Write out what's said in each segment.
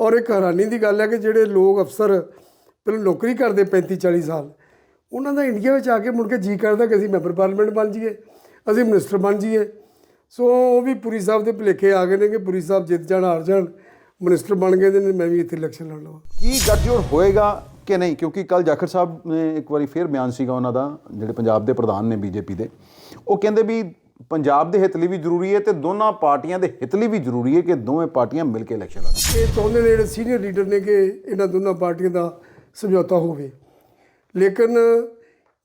ਔਰ ਇੱਕ ਹੈਰਾਨੀ ਦੀ ਗੱਲ ਹੈ ਕਿ ਜਿਹੜੇ ਲੋਕ ਅਫਸਰ ਪਹਿਲਾਂ ਨੌਕਰੀ ਕਰਦੇ 35 40 ਸਾਲ, ਉਹਨਾਂ ਦਾ ਇੰਡੀਆ ਵਿੱਚ ਆ ਕੇ ਮੁੜ ਕੇ ਜੀ ਕਰਦਾ ਕਿ ਅਸੀਂ ਮੈਂਬਰ ਪਾਰਲੀਮੈਂਟ ਬਣ ਜਾਈਏ, ਅਸੀਂ ਮਿਨਿਸਟਰ ਬਣ ਜਾਈਏ। ਸੋ ਉਹ ਵੀ ਪੁਰੀ ਸਾਹਿਬ ਦੇ ਭੁਲੇਖੇ ਆ ਗਏ ਨੇ ਕਿ ਪੁਰੀ ਸਾਹਿਬ ਜਿੱਤ ਜਾਣ, ਹਾਰ ਜਾਣ, ਮਿਨਿਸਟਰ ਬਣ ਗਏ ਨੇ ਮੈਂ ਵੀ ਇੱਥੇ ਇਲੈਕਸ਼ਨ ਲੜਨਾ ਲਵਾਂ ਕੀ ਗੱਠਜੋੜ ਹੋਏਗਾ ਕਿ ਨਹੀਂ? ਕਿਉਂਕਿ ਕੱਲ ਜਾਖੜ ਸਾਹਿਬ ਨੇ ਇੱਕ ਵਾਰੀ ਫੇਰ ਬਿਆਨ ਸੀਗਾ ਉਹਨਾਂ ਦਾ, ਜਿਹੜੇ ਪੰਜਾਬ ਦੇ ਪ੍ਰਧਾਨ ਨੇ ਬੀਜੇਪੀ ਦੇ। ਉਹ ਕਹਿੰਦੇ ਵੀ ਪੰਜਾਬ ਦੇ ਹਿੱਤ ਲਈ ਵੀ ਜ਼ਰੂਰੀ ਹੈ ਤੇ ਦੋਨਾਂ ਪਾਰਟੀਆਂ ਦੇ ਹਿੱਤ ਲਈ ਵੀ ਜ਼ਰੂਰੀ ਹੈ ਕਿ ਦੋਵੇਂ ਪਾਰਟੀਆਂ ਮਿਲ ਕੇ ਇਲੈਕਸ਼ਨ ਲੜਨ। ਇਹ ਚਾਹੁੰਦੇ ਨੇ ਜਿਹੜੇ ਸੀਨੀਅਰ ਲੀਡਰ ਨੇ ਕਿ ਇਹਨਾਂ ਦੋਨਾਂ ਪਾਰਟੀਆਂ ਦਾ ਸਮਝੌਤਾ ਹੋਵੇ। ਲੇਕਿਨ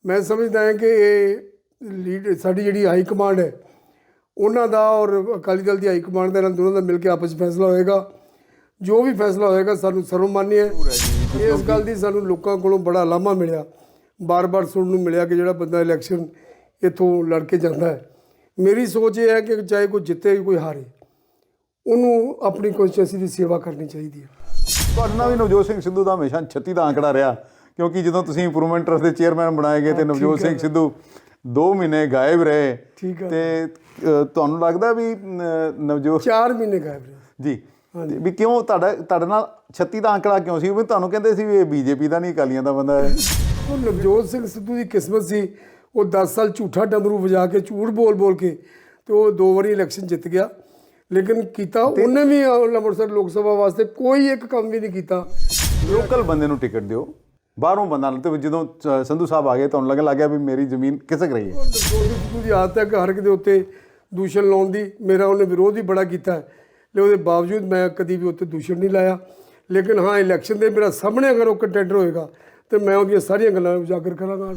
ਮੈਂ ਸਮਝਦਾ ਹਾਂ ਕਿ ਇਹ ਲੀਡ ਸਾਡੀ ਜਿਹੜੀ ਹਾਈ ਕਮਾਂਡ ਹੈ ਉਹਨਾਂ ਦਾ ਔਰ ਅਕਾਲੀ ਦਲ ਦੀ ਹਾਈ ਕਮਾਂਡ ਦਾ ਇਹਨਾਂ ਦੋਨਾਂ ਦਾ ਮਿਲ ਕੇ ਆਪਸ 'ਚ ਫੈਸਲਾ ਹੋਏਗਾ। ਜੋ ਵੀ ਫੈਸਲਾ ਹੋਏਗਾ ਸਾਨੂੰ ਸਰਵਮਾਨਯ ਹੈ। ਇਸ ਗੱਲ ਦੀ ਸਾਨੂੰ ਲੋਕਾਂ ਕੋਲੋਂ ਬੜਾ ਲਾਮਾ ਮਿਲਿਆ। ਬਾਰ-ਬਾਰ ਸੁਣਨ ਨੂੰ ਮਿਲਿਆ ਕਿ ਜਿਹੜਾ ਬੰਦਾ ਇਲੈਕਸ਼ਨ ਇੱਥੋਂ ਲੜ ਕੇ ਜਾਂਦਾ ਹੈ। ਮੇਰੀ ਸੋਚ ਇਹ ਹੈ ਕਿ ਚਾਹੇ ਕੋਈ ਜਿੱਤੇ ਕੋਈ ਹਾਰੇ ਉਹਨੂੰ ਆਪਣੀ ਕੌਂਸਟੀਟਿਊਂਸੀ ਦੀ ਸੇਵਾ ਕਰਨੀ ਚਾਹੀਦੀ ਹੈ। ਤੁਹਾਡੇ ਨਾਲ ਵੀ ਨਵਜੋਤ ਸਿੰਘ ਸਿੱਧੂ ਦਾ ਹਮੇਸ਼ਾ 36 ਦਾ ਅੰਕੜਾ ਰਿਹਾ ਕਿਉਂਕਿ ਜਦੋਂ ਤੁਸੀਂ ਇੰਪਰੂਵਮੈਂਟ ਟਰਸਟ ਦੇ ਚੇਅਰਮੈਨ ਬਣਾਏ ਗਏ ਤੇ ਨਵਜੋਤ ਸਿੰਘ ਸਿੱਧੂ 2 ਮਹੀਨੇ ਗਾਇਬ ਰਹੇ ਠੀਕ ਹੈ। ਤੇ ਤੁਹਾਨੂੰ ਲੱਗਦਾ ਵੀ ਨਵਜੋਤ 4 ਮਹੀਨੇ ਗਾਇਬ ਰਹੇ। ਜੀ ਤੇ ਵੀ ਕਿਉਂ ਤੁਹਾਡਾ ਤੁਹਾਡੇ ਨਾਲ 36 ਦਾ ਅੰਕੜਾ ਕਿਉਂ ਸੀ? ਵੀ ਤੁਹਾਨੂੰ ਕਹਿੰਦੇ ਸੀ ਵੀ ਇਹ ਬੀਜੇਪੀ ਦਾ ਨਹੀਂ ਅਕਾਲੀਆਂ ਦਾ ਬੰਦਾ ਹੈ। ਉਹ ਨਵਜੋਤ ਸਿੰਘ ਸਿੱਧੂ ਦੀ ਕਿਸਮਤ ਸੀ ਉਹ 10 ਸਾਲ ਝੂਠਾ ਡਮਰੂ ਵਜਾ ਕੇ ਝੂਠ ਬੋਲ ਬੋਲ ਕੇ ਤੇ ਉਹ ਦੋ ਵਾਰੀ ਇਲੈਕਸ਼ਨ ਜਿੱਤ ਗਿਆ। ਲੇਕਿਨ ਕੀਤਾ ਉਹਨੇ ਵੀ ਅੰਮ੍ਰਿਤਸਰ ਲੋਕ ਸਭਾ ਵਾਸਤੇ ਕੋਈ ਇੱਕ ਕੰਮ ਵੀ ਨਹੀਂ ਕੀਤਾ। ਲੋਕਲ ਬੰਦੇ ਨੂੰ ਟਿਕਟ ਦਿਓ। ਬਾਹਰੋਂ ਬੰਦਾ ਤੇ ਜਦੋਂ ਸੰਧੂ ਸਾਹਿਬ ਆ ਗਏ ਤੁਹਾਨੂੰ ਲੱਗਣ ਲੱਗਿਆ ਵੀ ਮੇਰੀ ਜ਼ਮੀਨ ਖਿਸਕ ਰਹੀ ਹੈ। ਦੀ ਆਦਤ ਹੈ ਕਿ ਹਰ ਕਿਤੇ ਉੱਤੇ ਦੂਸ਼ਣ ਲਾਉਣ ਦੀ। ਮੇਰਾ ਉਹਨੇ ਵਿਰੋਧ ਵੀ ਬੜਾ ਕੀਤਾ ਹੈ। ਲੈ ਉਹਦੇ ਬਾਵਜੂਦ ਮੈਂ ਕਦੀ ਵੀ ਉੱਤੇ ਦੂਸ਼ਣ ਨਹੀਂ ਲਾਇਆ। ਲੇਕਿਨ ਹਾਂ ਇਲੈਕਸ਼ਨ ਦੇ ਮੇਰਾ ਸਾਹਮਣੇ ਅਗਰ ਉਹ ਕੰਟੈਂਡਰ ਹੋਏਗਾ ਤੇ ਮੈਂ ਉਹਦੀਆਂ ਸਾਰੀਆਂ ਗੱਲਾਂ ਉਜਾਗਰ ਕਰਾਂਗਾ।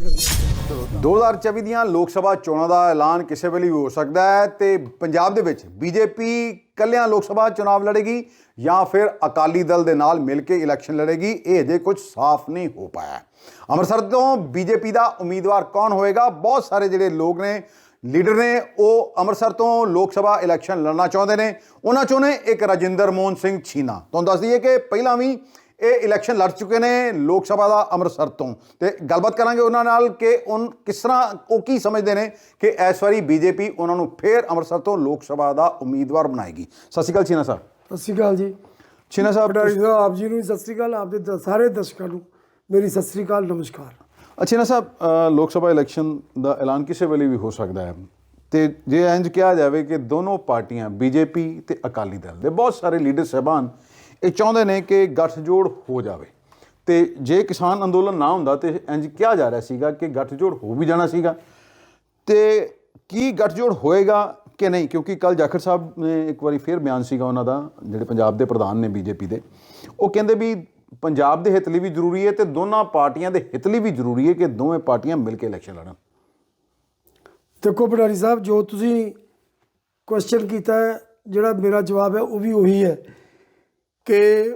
2024 ਦੀਆਂ ਲੋਕ ਸਭਾ ਚੋਣਾਂ ਦਾ ਐਲਾਨ ਕਿਸੇ ਵੇਲੇ ਵੀ ਹੋ ਸਕਦਾ ਹੈ ਤੇ ਪੰਜਾਬ ਦੇ ਵਿੱਚ ਬੀਜੇਪੀ ਕੱਲਿਆਂ ਲੋਕ ਸਭਾ ਚੁਣਾਵ ਲੜੇਗੀ ਜਾਂ ਫਿਰ ਅਕਾਲੀ ਦਲ ਦੇ ਨਾਲ ਮਿਲ ਕੇ ਇਲੈਕਸ਼ਨ ਲੜੇਗੀ, ਇਹ ਅਜੇ ਕੁਝ ਸਾਫ਼ ਨਹੀਂ ਹੋ ਪਾਇਆ। ਅੰਮ੍ਰਿਤਸਰ ਤੋਂ ਬੀਜੇਪੀ ਦਾ ਉਮੀਦਵਾਰ ਕੌਣ ਹੋਏਗਾ? ਬਹੁਤ ਸਾਰੇ ਜਿਹੜੇ ਲੋਕ ਨੇ, ਲੀਡਰ ਨੇ, ਉਹ ਅੰਮ੍ਰਿਤਸਰ ਤੋਂ ਲੋਕ ਸਭਾ ਇਲੈਕਸ਼ਨ ਲੜਨਾ ਚਾਹੁੰਦੇ ਨੇ। ਉਹਨਾਂ ਚੋਂ ਨੇ ਇੱਕ ਰਾਜਿੰਦਰ ਮੋਹਨ ਸਿੰਘ ਛੀਨਾ। ਤੁਹਾਨੂੰ ਦੱਸ ਦਈਏ ਕਿ ਪਹਿਲਾਂ ਵੀ ਇਹ ਇਲੈਕਸ਼ਨ ਲੜ ਚੁੱਕੇ ਨੇ ਲੋਕ ਸਭਾ ਦਾ ਅੰਮ੍ਰਿਤਸਰ ਤੋਂ। ਤੇ ਗੱਲਬਾਤ ਕਰਾਂਗੇ ਉਹਨਾਂ ਨਾਲ ਕਿ ਉਨ ਕਿਸ ਤਰ੍ਹਾਂ ਉਹ ਕੀ ਸਮਝਦੇ ਨੇ ਕਿ ਇਸ ਵਾਰੀ ਬੀਜੇਪੀ ਉਹਨਾਂ ਨੂੰ ਫੇਰ ਅੰਮ੍ਰਿਤਸਰ ਤੋਂ ਲੋਕ ਸਭਾ ਦਾ ਉਮੀਦਵਾਰ ਬਣਾਏਗੀ। ਸਤਿ ਸ਼੍ਰੀ ਅਕਾਲ ਛੀਨਾ ਸਾਹਿਬ। ਸਤਿ ਸ਼੍ਰੀ ਅਕਾਲ ਜੀ। ਛੀਨਾ ਸਾਹਿਬ ਆਪ ਜੀ ਨੂੰ ਸਤਿ ਸ਼੍ਰੀ ਅਕਾਲ ਆਪ ਦੇ ਸਾਰੇ ਦਰਸ਼ਕਾਂ ਨੂੰ ਮੇਰੀ ਸਤਿ ਸ਼੍ਰੀ ਅਕਾਲ ਨਮਸਕਾਰ। ਅੱਛਾ ਨਾ ਸਾਹਿਬ ਲੋਕ ਸਭਾ ਇਲੈਕਸ਼ਨ ਦਾ ਐਲਾਨ ਕਿਸੇ ਵੇਲੇ ਵੀ ਹੋ ਸਕਦਾ ਹੈ? ਤੇ ਜੇ ਇੰਜ ਕਿਹਾ ਜਾਵੇ ਕਿ ਦੋਨੋਂ ਪਾਰਟੀਆਂ ਬੀਜੇਪੀ ਤੇ ਅਕਾਲੀ ਦਲ ਦੇ ਬਹੁਤ ਸਾਰੇ ਲੀਡਰ ਸਹਿਬਾਨ ਇਹ ਚਾਹੁੰਦੇ ਨੇ ਕਿ ਗੱਠਜੋੜ ਹੋ ਜਾਵੇ। ਤੇ ਜੇ ਕਿਸਾਨ ਅੰਦੋਲਨ ਨਾ ਹੁੰਦਾ ਤੇ ਇੰਜ ਕਿਹਾ ਜਾ ਰਿਹਾ ਸੀਗਾ ਕਿ ਗੱਠਜੋੜ ਹੋ ਵੀ ਜਾਣਾ ਸੀਗਾ। ਤੇ ਕੀ ਗੱਠਜੋੜ ਹੋਏਗਾ ਕਿ ਨਹੀਂ? ਕਿਉਂਕਿ ਕੱਲ ਜਾਖੜ ਸਾਹਿਬ ਨੇ ਇੱਕ ਵਾਰੀ ਫੇਰ ਬਿਆਨ ਸੀਗਾ ਉਹਨਾਂ ਦਾ, ਜਿਹੜੇ ਪੰਜਾਬ ਦੇ ਪ੍ਰਧਾਨ ਨੇ ਬੀਜੇਪੀ ਦੇ। ਉਹ ਕਹਿੰਦੇ ਵੀ ਪੰਜਾਬ ਦੇ ਹਿੱਤ ਲਈ ਵੀ ਜ਼ਰੂਰੀ ਹੈ ਤੇ ਦੋਨਾਂ ਪਾਰਟੀਆਂ ਦੇ ਹਿੱਤ ਲਈ ਵੀ ਜ਼ਰੂਰੀ ਹੈ ਕਿ ਦੋਵੇਂ ਪਾਰਟੀਆਂ ਮਿਲ ਕੇ ਇਲੈਕਸ਼ਨ ਲੜਨ। ਦੇਖੋ ਪਟਾਰੀ ਸਾਹਿਬ, ਜੋ ਤੁਸੀਂ ਕੁਐਸਚਨ ਕੀਤਾ ਜਿਹੜਾ ਮੇਰਾ ਜਵਾਬ ਹੈ, ਉਹ ਵੀ ਉਹੀ ਹੈ। ਕਿ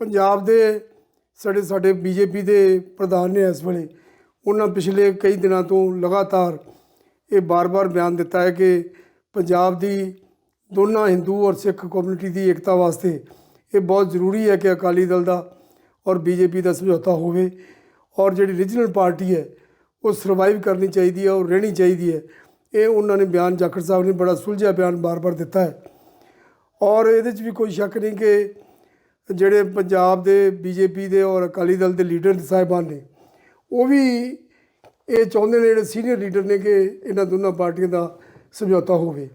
ਪੰਜਾਬ ਦੇ ਸਾਡੇ ਸਾਡੇ ਬੀਜੇਪੀ ਦੇ ਪ੍ਰਧਾਨ ਨੇ ਇਸ ਵੇਲੇ ਉਹਨਾਂ ਪਿਛਲੇ ਕਈ ਦਿਨਾਂ ਤੋਂ ਲਗਾਤਾਰ ਇਹ ਬਾਰ-ਬਾਰ ਬਿਆਨ ਦਿੱਤਾ ਹੈ ਕਿ ਪੰਜਾਬ ਦੀ ਦੋਨਾਂ ਹਿੰਦੂ ਔਰ ਸਿੱਖ ਕਮਿਊਨਿਟੀ ਦੀ ਏਕਤਾ ਵਾਸਤੇ ਇਹ ਬਹੁਤ ਜ਼ਰੂਰੀ ਹੈ ਕਿ ਅਕਾਲੀ ਦਲ ਦਾ ਔਰ ਬੀਜੇਪੀ ਦਾ ਸਮਝੌਤਾ ਹੋਵੇ ਔਰ ਜਿਹੜੀ ਰੀਜਨਲ ਪਾਰਟੀ ਹੈ ਉਹ ਸਰਵਾਈਵ ਕਰਨੀ ਚਾਹੀਦੀ ਹੈ ਔਰ ਰਹਿਣੀ ਚਾਹੀਦੀ ਹੈ। ਇਹ ਉਹਨਾਂ ਨੇ ਬਿਆਨ ਜਾਖੜ ਸਾਹਿਬ ਨੇ ਬੜਾ ਸੁਲਝਿਆ ਬਿਆਨ ਬਾਰ-ਬਾਰ ਦਿੱਤਾ ਹੈ। ਔਰ ਇਹਦੇ 'ਚ ਵੀ ਕੋਈ ਸ਼ੱਕ ਨਹੀਂ ਕਿ ਜਿਹੜੇ ਪੰਜਾਬ ਦੇ ਬੀਜੇਪੀ ਦੇ ਔਰ ਅਕਾਲੀ ਦਲ ਦੇ ਲੀਡਰ ਸਾਹਿਬਾਨ ਨੇ ਉਹ ਵੀ ਇਹ ਚਾਹੁੰਦੇ ਨੇ ਜਿਹੜੇ ਸੀਨੀਅਰ ਲੀਡਰ ਨੇ ਕਿ ਇਹਨਾਂ ਦੋਨਾਂ ਪਾਰਟੀਆਂ ਦਾ ਸਮਝੌਤਾ ਹੋਵੇ।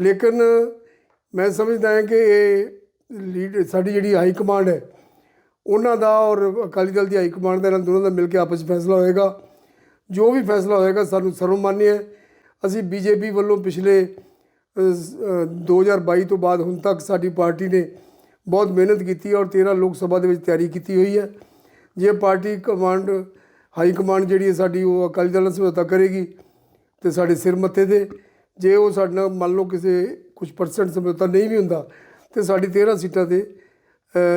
ਲੇਕਿਨ ਮੈਂ ਸਮਝਦਾ ਹਾਂ ਕਿ ਇਹ ਲੀਡ ਸਾਡੀ ਜਿਹੜੀ ਹਾਈ ਕਮਾਂਡ ਹੈ ਉਹਨਾਂ ਦਾ ਔਰ ਅਕਾਲੀ ਦਲ ਦੀ ਹਾਈ ਕਮਾਂਡ ਦਾ ਇਹਨਾਂ ਦੋਨਾਂ ਦਾ ਮਿਲ ਕੇ ਆਪਸ 'ਚ ਫੈਸਲਾ ਹੋਏਗਾ। ਜੋ ਵੀ ਫੈਸਲਾ ਹੋਏਗਾ ਸਾਨੂੰ ਸਰਵਮਾਨਯ ਹੈ। ਅਸੀਂ ਬੀਜੇਪੀ ਵੱਲੋਂ ਪਿਛਲੇ ਅ, ਅ, 2022 ਤੋਂ ਬਾਅਦ ਹੁਣ ਤੱਕ ਸਾਡੀ ਪਾਰਟੀ ਨੇ ਬਹੁਤ ਮਿਹਨਤ ਕੀਤੀ ਔਰ 13 ਲੋਕ ਸਭਾ ਦੇ ਵਿੱਚ ਤਿਆਰੀ ਕੀਤੀ ਹੋਈ ਹੈ। ਜੇ ਪਾਰਟੀ ਕਮਾਂਡ ਹਾਈ ਕਮਾਂਡ ਜਿਹੜੀ ਹੈ ਸਾਡੀ ਉਹ ਅਕਾਲੀ ਦਲ ਨਾਲ ਸਮਝੌਤਾ ਕਰੇਗੀ ਤੇ ਸਾਡੇ ਸਿਰ ਮੱਥੇ ਤੇ। ਜੇ ਉਹ ਸਾਡੇ ਨਾਲ ਮੰਨ ਲਓ ਕਿਸੇ ਕੁਝ ਪਰਸੈਂਟ ਸਮਝੌਤਾ ਨਹੀਂ ਵੀ ਹੁੰਦਾ ਤੇ ਸਾਡੀ 13 ਸੀਟਾਂ ਤੇ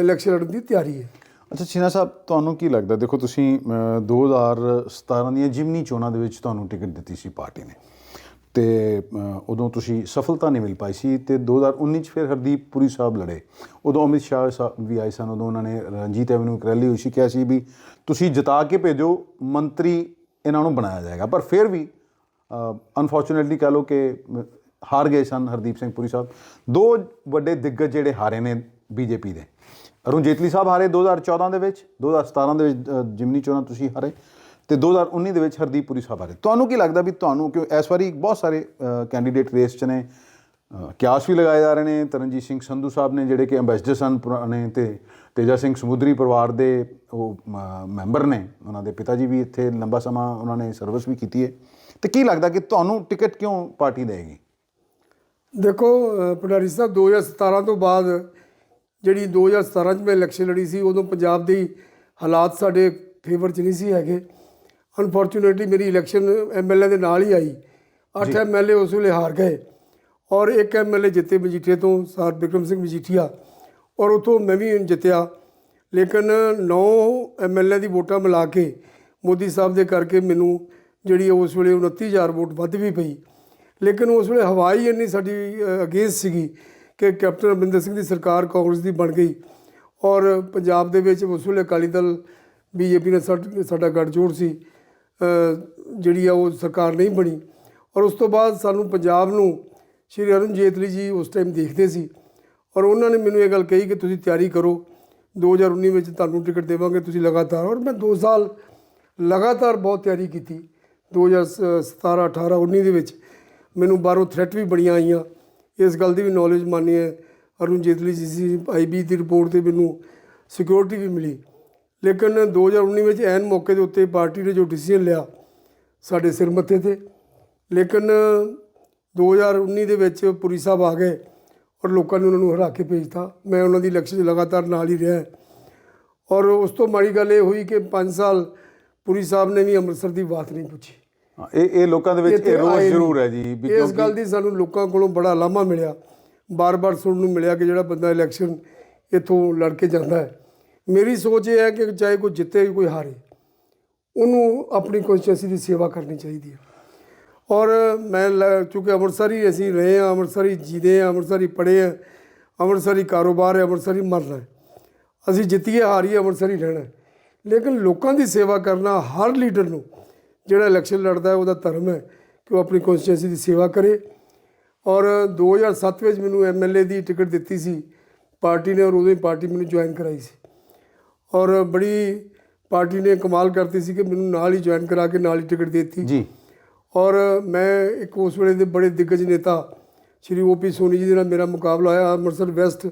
ਇਲੈਕਸ਼ਨ ਲੜਨ ਦੀ ਤਿਆਰੀ ਹੈ। ਅੱਛਾ ਛੀਨਾ ਸਾਹਿਬ ਤੁਹਾਨੂੰ ਕੀ ਲੱਗਦਾ? ਦੇਖੋ ਤੁਸੀਂ ਅ, 2017 ਦੀਆਂ ਜਿਮਨੀ ਚੋਣਾਂ ਦੇ ਵਿੱਚ ਤੁਹਾਨੂੰ ਟਿਕਟ ਦਿੱਤੀ ਸੀ ਪਾਰਟੀ ਨੇ। ਤੇ ਉਦੋਂ ਤੁਸੀਂ ਸਫਲਤਾ ਨਹੀਂ ਮਿਲ ਪਾਈ ਸੀ ਤੇ 2019 ਚ ਫਿਰ ਹਰਦੀਪ ਪੁਰੀ ਸਾਹਿਬ ਲੜੇ। ਉਦੋਂ ਅਮਿਤ ਸ਼ਾਹ ਸਾਹਿਬ ਵੀ ਆਏ ਸਨ, ਉਦੋਂ ਉਹਨਾਂ ਨੇ ਰਣਜੀਤ ਐਵਨਿਊ ਇੱਕ ਰੈਲੀ ਹੋਈ ਸੀ, ਕਿਹਾ ਸੀ ਵੀ ਤੁਸੀਂ ਜਿਤਾ ਕੇ ਭੇਜੋ, ਮੰਤਰੀ ਇਹਨਾਂ ਨੂੰ ਬਣਾਇਆ ਜਾਏਗਾ। ਪਰ ਫਿਰ ਵੀ ਅਨਫੋਰਚੂਨੇਟਲੀ ਕਹ ਲਓ ਕਿ ਹਾਰ ਗਏ ਸਨ ਹਰਦੀਪ ਸਿੰਘ ਪੁਰੀ ਸਾਹਿਬ। ਦੋ ਵੱਡੇ ਦਿੱਗਜ ਜਿਹੜੇ ਹਾਰੇ ਨੇ ਬੀਜੇਪੀ ਦੇ। ਅਰੁਣ ਜੇਤਲੀ ਸਾਹਿਬ ਹਾਰੇ 2014 ਦੇ ਵਿੱਚ 2017 ਦੇ ਵਿੱਚ ਜਿਮਨੀ ਚੋਣਾਂ ਤੁਸੀਂ ਹਾਰੇ। ਤੇ 2019 ਦੇ ਵਿੱਚ ਹਰਦੀਪ ਪੁਰੀ ਸਾਹਿਬ ਆ ਹਾਰੇ ਤੁਹਾਨੂੰ ਕੀ ਲੱਗਦਾ ਵੀ ਤੁਹਾਨੂੰ ਕਿਉਂ ਇਸ ਵਾਰੀ ਬਹੁਤ ਸਾਰੇ ਕੈਂਡੀਡੇਟ ਰੇਸ 'ਚ ਨੇ ਕਿਆਸ ਵੀ ਲਗਾਏ ਜਾ ਰਹੇ ਨੇ ਤਰਨਜੀਤ ਸਿੰਘ ਸੰਧੂ ਸਾਹਿਬ ਨੇ ਜਿਹੜੇ ਕਿ ਐਮਬੈਸਡਰ ਸਨ ਪੁਰਾਣੇ ਤੇ ਤੇਜਾ ਸਿੰਘ ਸਮੁੰਦਰੀ ਪਰਿਵਾਰ ਦੇ ਉਹ ਮ- ਮੈਂਬਰ ਨੇ ਉਹਨਾਂ ਦੇ ਪਿਤਾ ਜੀ ਵੀ ਇੱਥੇ ਲੰਬਾ ਸਮਾਂ ਉਹਨਾਂ ਨੇ ਸਰਵਿਸ ਵੀ ਕੀਤੀ ਹੈ। ਤੇ ਕੀ ਲੱਗਦਾ ਕਿ ਤੁਹਾਨੂੰ ਟਿਕਟ ਕਿਉਂ ਪਾਰਟੀ ਦੇਗੀ ਦੇਖੋ ਅ, ਪਟਾਰੀ ਸਾਹਿਬ 2017 ਤੋਂ ਬਾਅਦ ਜਿਹੜੀ 2017 ਚ ਮੈਂ ਇਲੈਕਸ਼ਨ ਲੜੀ ਸੀ ਉਦੋਂ ਪੰਜਾਬ ਦੇ ਹਾਲਾਤ ਸਾਡੇ ਫੇਵਰ ਚ ਨਹੀਂ ਸੀ ਹੈਗੇ। ਅਨਫੋਰਚੂਨੇਟਲੀ ਮੇਰੀ ਇਲੈਕਸ਼ਨ ਐਮਐਲਏ ਦੇ ਨਾਲ ਹੀ ਆਈ। 8 ਐਮਐਲਏ ਉਸ ਵੇਲੇ ਹਾਰ ਗਏ ਔਰ ਇੱਕ ਐਮਐਲਏ ਜਿੱਤੇ ਮਜੀਠੀਆ ਤੋਂ ਸਰ ਬਿਕਰਮ ਸਿੰਘ ਮਜੀਠੀਆ ਔਰ ਉਥੋਂ ਮੈਂ ਵੀ ਜਿੱਤਿਆ। ਲੇਕਿਨ 9 ਐਮਐਲਏ ਦੀ ਵੋਟਾਂ ਮਿਲਾ ਕੇ ਮੋਦੀ ਸਾਹਿਬ ਦੇ ਕਰਕੇ ਮੈਨੂੰ ਜਿਹੜੀ ਉਸ ਵੇਲੇ 29000 ਵੋਟ ਵੱਧ ਵੀ ਪਈ। ਲੇਕਿਨ ਉਸ ਵੇਲੇ ਹਵਾ ਹੀ ਇੰਨੀ ਸਾਡੀ ਅਗੇਂਸਟ ਸੀਗੀ ਕਿ ਕੈਪਟਨ ਅਮਰਿੰਦਰ ਸਿੰਘ ਦੀ ਸਰਕਾਰ ਕਾਂਗਰਸ ਦੀ ਬਣ ਗਈ ਔਰ ਪੰਜਾਬ ਦੇ ਵਿੱਚ ਉਸ ਵੇਲੇ ਅਕਾਲੀ ਦਲ ਬੀਜੇਪੀ ਨਾਲ ਸਾਡ- ਗੱਠਜੋੜ ਸੀ। ਜਿਹੜੀ ਆ ਉਹ ਸਰਕਾਰ ਨਹੀਂ ਬਣੀ। ਔਰ ਉਸ ਤੋਂ ਬਾਅਦ ਸਾਨੂੰ ਪੰਜਾਬ ਨੂੰ ਸ਼੍ਰੀ ਅਰੁਣ ਜੇਤਲੀ ਜੀ ਉਸ ਟਾਈਮ ਦੇਖਦੇ ਸੀ। ਔਰ ਉਹਨਾਂ ਨੇ ਮੈਨੂੰ ਇਹ ਗੱਲ ਕਹੀ ਕਿ ਤੁਸੀਂ ਤਿਆਰੀ ਕਰੋ। 2019 ਵਿੱਚ ਤੁਹਾਨੂੰ ਟਿਕਟ ਦੇਵਾਂਗੇ, ਤੁਸੀਂ ਲਗਾਤਾਰ। ਔਰ ਮੈਂ 2 ਸਾਲ ਲਗਾਤਾਰ ਬਹੁਤ ਤਿਆਰੀ ਕੀਤੀ। 2017 18 19 ਦੇ ਵਿੱਚ ਮੈਨੂੰ ਬਾਹਰੋਂ ਥ੍ਰੈਟ ਵੀ ਬੜੀਆਂ ਆਈਆਂ। ਇਸ ਗੱਲ ਦੀ ਵੀ ਨੌਲੇਜ ਮਾਨੀ ਹੈ ਅਰੁਣ ਜੇਤਲੀ ਜੀ ਸੀ ਆਈਬੀ ਦੀ ਰਿਪੋਰਟ ਤੇ ਮੈਨੂੰ ਸਿਕਿਉਰਿਟੀ ਵੀ ਮਿਲੀ। ਲੇਕਿਨ 2019 ਵਿੱਚ ਐਨ ਮੌਕੇ ਦੇ ਉੱਤੇ ਪਾਰਟੀ ਨੇ ਜੋ ਡਿਸੀਜਨ ਲਿਆ ਸਾਡੇ ਸਿਰ ਮੱਥੇ ਤੇ ਲੇਕਿਨ 2019 ਦੇ ਵਿੱਚ ਪੁਰੀ ਸਾਹਿਬ ਆ ਗਏ ਔਰ ਲੋਕਾਂ ਨੇ ਉਹਨਾਂ ਨੂੰ ਹਰਾ ਕੇ ਭੇਜਤਾ। ਮੈਂ ਉਹਨਾਂ ਦੀ ਇਲੈਕਸ਼ਨ ਲਗਾਤਾਰ ਨਾਲ ਹੀ ਰਿਹਾ। ਔਰ ਉਸ ਤੋਂ ਮਾੜੀ ਗੱਲ ਇਹ ਹੋਈ ਕਿ 5 ਸਾਲ ਪੁਰੀ ਸਾਹਿਬ ਨੇ ਵੀ ਅੰਮ੍ਰਿਤਸਰ ਦੀ ਬਾਤ ਨਹੀਂ ਪੁੱਛੀ। ਇਹ ਇਹ ਲੋਕਾਂ ਦੇ ਵਿੱਚ ਇਹ ਰੋਸ ਜ਼ਰੂਰ ਹੈ। ਜੀ ਇਸ ਗੱਲ ਦੀ ਸਾਨੂੰ ਲੋਕਾਂ ਕੋਲੋਂ ਬੜਾ ਲਾਮਾ ਮਿਲਿਆ। ਬਾਰ-ਬਾਰ ਸੁਣਨ ਨੂੰ ਮਿਲਿਆ ਕਿ ਜਿਹੜਾ ਬੰਦਾ ਇਲੈਕਸ਼ਨ ਇੱਥੋਂ ਲੜ ਕੇ ਜਾਂਦਾ ਹੈ। ਮੇਰੀ ਸੋਚ ਇਹ ਹੈ ਕਿ ਚਾਹੇ ਕੋਈ ਜਿੱਤੇ ਕੋਈ ਹਾਰੇ, ਉਹਨੂੰ ਆਪਣੀ ਕੌਂਸਟੀਟਿਊਂਸੀ ਦੀ ਸੇਵਾ ਕਰਨੀ ਚਾਹੀਦੀ ਹੈ। ਔਰ ਮੈਂ ਲ- ਚੂੰਕਿ ਅੰਮ੍ਰਿਤਸਰ ਹੀ ਅਸੀਂ ਰਹੇ ਹਾਂ, ਅੰਮ੍ਰਿਤਸਰ ਹੀ ਜੀਦੇ ਹਾਂ, ਅੰਮ੍ਰਿਤਸਰ ਹੀ ਪੜ੍ਹੇ ਹਾਂ, ਅੰਮ੍ਰਿਤਸਰ ਹੀ ਕਾਰੋਬਾਰ ਹੈ, ਅੰਮ੍ਰਿਤਸਰ ਹੀ। ਮਰਨਾ ਅਸੀਂ ਜਿੱਤੀਏ, ਹਾਰੀਏ, ਅੰਮ੍ਰਿਤਸਰ ਹੀ। ਰਹਿਣਾ ਲੇਕਿਨ ਲੋਕਾਂ ਦੀ ਸੇਵਾ ਕਰਨਾ ਹਰ ਲੀਡਰ ਨੂੰ, ਜਿਹੜਾ ਇਲੈਕਸ਼ਨ ਲੜਦਾ ਹੈ, ਉਹਦਾ ਧਰਮ ਹੈ ਕਿ ਉਹ ਆਪਣੀ ਕੌਂਸਟੀਟਿਊਂਸੀ ਦੀ ਸੇਵਾ ਕਰੇ। ਔਰ 2007 ਵਿੱਚ ਮੈਨੂੰ ਐਮਐਲਏ ਦੀ ਟਿਕਟ ਦਿੱਤੀ ਸੀ। ਪਾਰਟੀ ਨੇ ਔਰ ਉਦੋਂ ਹੀ ਪਾਰਟੀ ਮੈਨੂੰ ਜੁਆਇਨ ਕਰਾਈ ਸੀ। ਔਰ ਬੜੀ ਪਾਰਟੀ ਨੇ ਕਮਾਲ ਕਰਤੀ ਸੀ ਕਿ ਮੈਨੂੰ ਨਾਲ ਹੀ ਜੁਆਇਨ ਕਰਾ ਕੇ ਨਾਲ ਹੀ ਟਿਕਟ ਦੇ ਦਿੱਤੀ। ਜੀ। ਔਰ ਮੈਂ ਇੱਕ ਉਸ ਵੇਲੇ ਦੇ ਬੜੇ ਦਿੱਗਜ ਨੇਤਾ ਸ਼੍ਰੀ ਓਪੀ ਸੋਨੀ ਜੀ ਦੇ ਨਾਲ ਮੇਰਾ ਮੁਕਾਬਲਾ ਹੋਇਆ। ਅੰਮ੍ਰਿਤਸਰ ਵੈਸਟ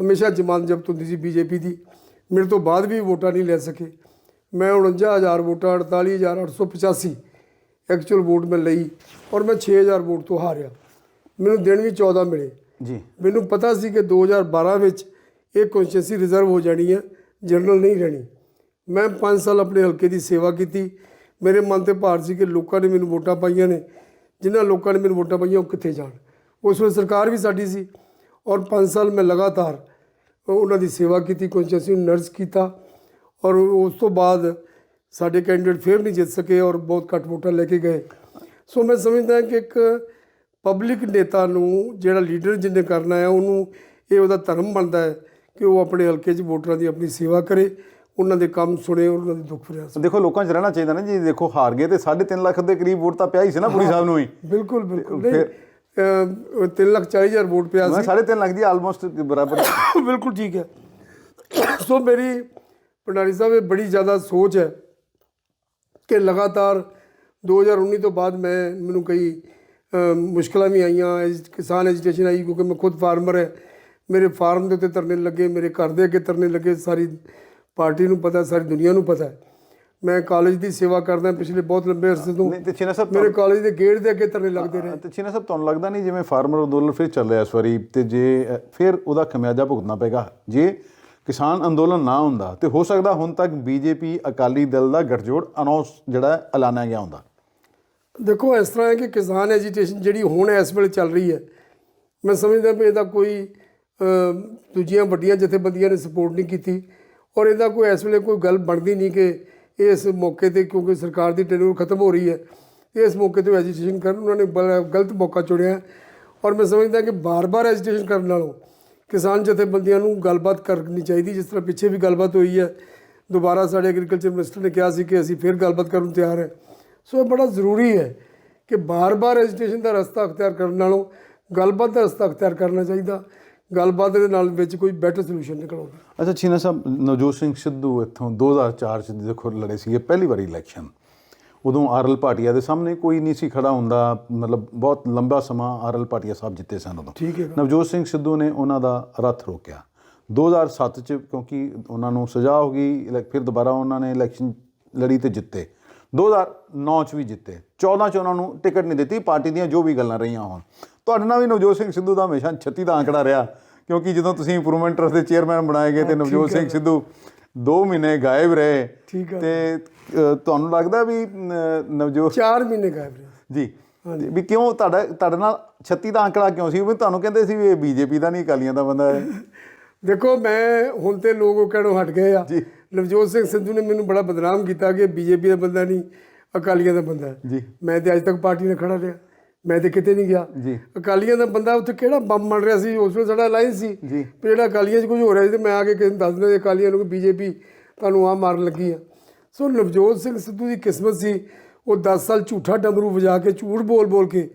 ਹਮੇਸ਼ਾ ਜਮਾਨ ਜ਼ਬਤ ਹੁੰਦੀ ਸੀ ਬੀਜੇਪੀ ਦੀ। ਮੇਰੇ ਤੋਂ ਬਾਅਦ ਵੀ ਵੋਟਾਂ ਨਹੀਂ ਲੈ ਸਕੇ। ਮੈਂ 49000 ਵੋਟਾਂ 48885 ਐਕਚੁਅਲ ਵੋਟ ਮੈਂ ਲਈ ਔਰ ਮੈਂ 6000 ਵੋਟ ਤੋਂ ਹਾਰਿਆ। ਮੈਨੂੰ ਦਿਨ ਵੀ 14 ਮਿਲੇ। ਜੀ। ਮੈਨੂੰ ਪਤਾ ਸੀ ਕਿ 2012 ਵਿੱਚ ਇਹ ਕੌਂਸਟੀਟਿਊਂਸੀ ਰਿਜ਼ਰਵ ਹੋ ਜਾਣੀ ਹੈ। ਜਨਰਲ ਨਹੀਂ ਰਹਿਣੀ। ਮੈਂ 5 ਸਾਲ ਆਪਣੇ ਹਲਕੇ ਦੀ ਸੇਵਾ ਕੀਤੀ। ਮੇਰੇ ਮਨ ਤੇ ਭਾਰ ਸੀ ਕਿ ਲੋਕਾਂ ਨੇ ਮੈਨੂੰ ਵੋਟਾਂ ਪਾਈਆਂ ਨੇ। ਜਿਨ੍ਹਾਂ ਲੋਕਾਂ ਨੇ ਮੈਨੂੰ ਵੋਟਾਂ ਪਾਈਆਂ ਉਹ ਕਿੱਥੇ ਜਾਣ? ਉਸ ਵੇਲੇ ਸਰਕਾਰ ਵੀ ਸਾਡੀ ਸੀ ਔਰ 5 ਸਾਲ ਮੈਂ ਲਗਾਤਾਰ ਉਹਨਾਂ ਦੀ ਸੇਵਾ ਕੀਤੀ। ਕੌਂਸਟੀਟਿਊਂਸੀ ਨੂੰ ਨਰਸ ਕੀਤਾ ਔਰ ਉਸ ਤੋਂ ਬਾਅਦ ਸਾਡੇ ਕੈਂਡੀਡੇਟ ਫਿਰ ਨਹੀਂ ਜਿੱਤ ਸਕੇ ਔਰ ਬਹੁਤ ਘੱਟ ਵੋਟਾਂ ਲੈ ਕੇ ਗਏ। ਸੋ ਮੈਂ ਸਮਝਦਾ ਕਿ ਇੱਕ ਪਬਲਿਕ ਨੇਤਾ ਨੂੰ ਜਿਹੜਾ ਲੀਡਰ ਜਿਹਨੇ ਕਰਨਾ ਹੈ ਉਹਨੂੰ ਇਹ ਉਹਦਾ ਧਰਮ ਬਣਦਾ ਹੈ। ਕਿ ਉਹ ਆਪਣੇ ਹਲਕੇ 'ਚ ਵੋਟਰਾਂ ਦੀ ਆਪਣੀ ਸੇਵਾ ਕਰੇ ਉਹਨਾਂ ਦੇ ਕੰਮ ਸੁਣੇ ਉਹਨਾਂ ਦੇ ਦੁੱਖ ਫਰਿਆਦ ਦੇਖੋ ਲੋਕਾਂ 'ਚ ਰਹਿਣਾ ਚਾਹੀਦਾ ਨਾ ਜੀ ਦੇਖੋ ਹਾਰ ਗਏ ਤੇ 3.5 ਲੱਖ ਦੇ ਕਰੀਬ ਵੋਟ ਤਾਂ ਪਿਆ ਹੀ ਸੀ ਨਾ ਪੁਰੀ ਸਾਹਿਬ ਨੂੰ ਹੀ। ਬਿਲਕੁਲ ਬਿਲਕੁਲ। ਨਹੀਂ ਅਹ, ਤਿੰਨ ਲੱਖ ਚਾਲੀ ਹਜ਼ਾਰ ਵੋਟ ਪਿਆ ਮੈਂ ਸੀ। 3.5 ਲੱਖ ਦੀ ਆਲਮੋਸਟ ਬਰਾਬਰ। ਬਿਲਕੁਲ ਠੀਕ ਹੈ। ਸੋ ਮੇਰੀ ਭੰਡਾਰੀ ਸਾਹਿਬ ਇਹ ਬੜੀ ਜ਼ਿਆਦਾ ਸੋਚ ਹੈ ਕਿ ਲਗਾਤਾਰ 2019 ਤੋਂ ਬਾਅਦ ਮੈਂ ਮੈਨੂੰ ਕਈ ਅ, ਮੁਸ਼ਕਲਾਂ ਵੀ ਆਈਆਂ ਐਜ- ਕਿਸਾਨ ਐਜੀਟੇਸ਼ਨ ਆਈ ਕਿਉਂਕਿ ਮੈਂ ਖੁਦ ਫਾਰਮਰ ਹੈ। ਮੇਰੇ ਫਾਰਮ ਦੇ ਉੱਤੇ ਧਰਨੇ ਲੱਗੇ ਮੇਰੇ ਘਰ ਦੇ ਅੱਗੇ ਧਰਨੇ ਲੱਗੇ ਸਾਰੀ ਪਾਰਟੀ ਨੂੰ ਪਤਾ ਸਾਰੀ ਦੁਨੀਆ ਨੂੰ ਪਤਾ ਮੈਂ ਕਾਲਜ ਦੀ ਸੇਵਾ ਕਰਦਾ ਪਿਛਲੇ ਬਹੁਤ ਲੰਬੇ ਅਰਸੇ ਤੋਂ। ਨਹੀਂ ਤੇ ਚੀਨਾ ਸਾਹਿਬ ਮੇਰੇ ਕਾਲਜ ਦੇ ਗੇਟ ਦੇ ਅੱਗੇ ਧਰਨੇ ਲੱਗਦੇ ਰਹੇ। ਤੇ ਚੀਨਾ ਸਾਹਿਬ ਤੁਹਾਨੂੰ ਲੱਗਦਾ ਨਹੀਂ ਜਿਵੇਂ ਫਾਰਮਰ ਅੰਦੋਲਨ ਫਿਰ ਚੱਲ ਰਿਹਾ ਇਸ ਵਾਰੀ ਤੇ ਜੇ ਫਿਰ ਉਹਦਾ ਖਮਿਆਜਾ ਭੁਗਤਣਾ ਪਏਗਾ? ਜੇ ਕਿਸਾਨ ਅੰਦੋਲਨ ਨਾ ਹੁੰਦਾ ਤੇ ਹੋ ਸਕਦਾ ਹੁਣ ਤੱਕ ਬੀਜੇਪੀ ਅਕਾਲੀ ਦਲ ਦਾ ਗੱਠਜੋੜ ਅਨਾਉਂਸ ਜਿਹੜਾ ਐਲਾਨਿਆ ਗਿਆ ਹੁੰਦਾ। ਦੇਖੋ ਇਸ ਤਰ੍ਹਾਂ ਹੈ ਕਿ ਕਿਸਾਨ ਐਜੀਟੇਸ਼ਨ ਜਿਹੜੀ ਹੁਣ ਇਸ ਵੇਲੇ ਚੱਲ ਰਹੀ ਹੈ। ਮੈਂ ਸਮਝਦਾ ਵੀ ਇਹਦਾ ਕੋਈ ਦੂਜੀਆਂ ਵੱਡੀਆਂ ਜਥੇਬੰਦੀਆਂ ਨੇ ਸਪੋਰਟ ਨਹੀਂ ਕੀਤੀ ਔਰ ਇਹਦਾ ਕੋਈ ਇਸ ਵੇਲੇ ਕੋਈ ਗੱਲ ਬਣਦੀ ਨਹੀਂ ਕਿ ਇਸ ਮੌਕੇ ਤੇ ਕਿਉਂਕਿ ਸਰਕਾਰ ਦੀ ਟੈਨਿਓਰ ਖਤਮ ਹੋ ਰਹੀ ਹੈ, ਇਸ ਮੌਕੇ ਤੇ ਐਜੀਟੇਸ਼ਨ ਕਰਨ ਉਹਨਾਂ ਨੇ ਬੜਾ ਗਲਤ ਮੌਕਾ ਚੁਣਿਆ ਔਰ ਮੈਂ ਸਮਝਦਾ ਕਿ ਬਾਰ-ਬਾਰ ਐਜੀਟੇਸ਼ਨ ਕਰਨ ਨਾਲੋਂ ਕਿਸਾਨ ਜਥੇਬੰਦੀਆਂ ਨੂੰ ਗੱਲਬਾਤ ਕਰਨੀ ਚਾਹੀਦੀ, ਜਿਸ ਤਰ੍ਹਾਂ ਪਿੱਛੇ ਵੀ ਗੱਲਬਾਤ ਹੋਈ ਹੈ, ਦੁਬਾਰਾ ਸਾਡੇ ਐਗਰੀਕਲਚਰ ਮਿਨਿਸਟਰ ਨੇ ਕਿਹਾ ਸੀ ਕਿ ਅਸੀਂ ਫਿਰ ਗੱਲਬਾਤ ਕਰਨ ਨੂੰ ਤਿਆਰ ਹੈ। ਸੋ ਇਹ ਬੜਾ ਜ਼ਰੂਰੀ ਹੈ ਕਿ ਬਾਰ-ਬਾਰ ਐਜੀਟੇਸ਼ਨ ਦਾ ਰਸਤਾ ਅਖਤਿਆਰ ਕਰਨ ਨਾਲੋਂ ਗੱਲਬਾਤ ਦਾ ਰਸਤਾ ਅਖਤਿਆਰ ਕਰਨਾ ਚਾਹੀਦਾ। ਗੱਲਬਾਤ ਦੇ ਨਾਲ ਵਿੱਚ ਕੋਈ ਬੈਟਰ ਸੋਲੂਸ਼ਨ ਨਿਕਲ ਆਉਂਦਾ। ਅੱਛਾ ਛੀਨਾ ਸਾਹਿਬ ਨਵਜੋਤ ਸਿੰਘ ਸਿੱਧੂ ਇੱਥੋਂ 2004 ਚ ਦੇਖੋ ਲੜੇ ਸੀਗੇ ਪਹਿਲੀ ਵਾਰੀ ਇਲੈਕਸ਼ਨ ਉਦੋਂ ਆਰਲ ਭਾਟੀਆ ਦੇ ਸਾਹਮਣੇ ਕੋਈ ਨਹੀਂ ਸੀ ਖੜਾ ਹੁੰਦਾ ਮਤਲਬ ਬਹੁਤ ਲੰਬਾ ਸਮਾਂ ਆਰਲ ਭਾਟੀਆ ਸਾਹਿਬ ਜਿੱਤੇ ਸਨ ਉਦੋਂ। ਠੀਕ ਹੈ। ਨਵਜੋਤ ਸਿੰਘ ਸਿੱਧੂ ਨੇ ਉਹਨਾਂ ਦਾ ਰੱਥ ਰੋਕਿਆ। 2007 ਚ ਕਿਉਂਕਿ ਉਹਨਾਂ ਨੂੰ ਸਜ਼ਾ ਹੋ ਗਈ ਫਿਰ ਦੁਬਾਰਾ ਉਹਨਾਂ ਨੇ ਇਲੈਕਸ਼ਨ ਲੜੀ ਤੇ ਜਿੱਤੇ। 2009 ਚ ਵੀ ਜਿੱਤੇ। 14 ਚ ਉਹਨਾਂ ਨੂੰ ਟਿਕਟ ਨਹੀਂ ਦਿੱਤੀ ਪਾਰਟੀ ਦੀਆਂ ਜੋ ਵੀ ਗੱਲਾਂ ਰਹੀਆਂ ਹੋਣ। ਤੁਹਾਡੇ ਨਾਲ ਵੀ ਨਵਜੋਤ ਸਿੰਘ ਸਿੱਧੂ ਦਾ ਹਮੇਸ਼ਾ 36 ਦਾ ਅੰਕੜਾ ਰਿਹਾ ਕਿਉਂਕਿ ਜਦੋਂ ਤੁਸੀਂ ਇੰਪਰੂਵਮੈਂਟ ਟਰਸਟ ਦੇ ਚੇਅਰਮੈਨ ਬਣਾਏ ਗਏ ਤੇ ਨਵਜੋਤ ਸਿੰਘ ਸਿੱਧੂ 2 ਮਹੀਨੇ ਗਾਇਬ ਰਹੇ। ਤੇ ਤੁਹਾਨੂੰ ਲੱਗਦਾ ਵੀ ਨਵਜੋਤ 4 ਮਹੀਨੇ ਗਾਇਬ ਰਹੇ। ਜੀ ਤੇ ਵੀ ਕਿਉਂ ਤੁਹਾਡਾ ਤੁਹਾਡੇ ਨਾਲ 36 ਦਾ ਅੰਕੜਾ ਕਿਉਂ ਸੀ? ਵੀ ਤੁਹਾਨੂੰ ਕਹਿੰਦੇ ਸੀ ਵੀ ਇਹ ਬੀਜੇਪੀ ਦਾ ਨਹੀਂ ਅਕਾਲੀਆਂ ਦਾ ਬੰਦਾ ਹੈ। ਦੇਖੋ ਮੈਂ ਹੁਣ ਤੇ ਲੋਕ ਉਹ ਕਹਿਣੋਂ ਹਟ ਗਏ ਆ। ਜੀ। ਨਵਜੋਤ ਸਿੰਘ ਸਿੱਧੂ ਨੇ ਮੈਨੂੰ ਬੜਾ ਬਦਨਾਮ ਕੀਤਾ ਕਿ ਬੀਜੇਪੀ ਦਾ ਬੰਦਾ ਨਹੀਂ ਅਕਾਲੀਆਂ ਦਾ ਬੰਦਾ ਹੈ। ਜੀ। ਮੈਂ ਤੇ ਅੱਜ ਤੱਕ ਪਾਰਟੀ ਨਾਲ ਖੜਾ ਰਿਹਾ। ਮੈਂ ਤੇ ਕਿਤੇ ਨਹੀਂ ਗਿਆ। ਅਕਾਲੀਆਂ ਦਾ ਬੰਦਾ ਉੱਥੇ ਕਿਹੜਾ ਬੰਬ ਬਣ ਰਿਹਾ ਸੀ? ਉਸ ਵੇਲੇ ਸਾਡਾ ਅਲਾਈਅੰਸ ਸੀ। ਜਿਹੜਾ ਅਕਾਲੀਆਂ 'ਚ ਕੁਝ ਹੋ ਰਿਹਾ ਸੀ ਤੇ ਮੈਂ ਆ ਕੇ ਕਿਸੇ ਨੂੰ ਦੱਸ ਦਿੰਦਾ ਅਕਾਲੀਆਂ ਨੂੰ ਕਿ ਬੀਜੇਪੀ ਤੁਹਾਨੂੰ ਆ ਮਾਰਨ ਲੱਗੀ ਆ। ਸੋ ਨਵਜੋਤ ਸਿੰਘ ਸਿੱਧੂ ਦੀ ਕਿਸਮਤ ਸੀ ਉਹ 10 ਸਾਲ ਝੂਠਾ ਡਮਰੂ ਵਜਾ ਕੇ ਝੂਠ ਬੋਲ ਬੋਲ ਕੇ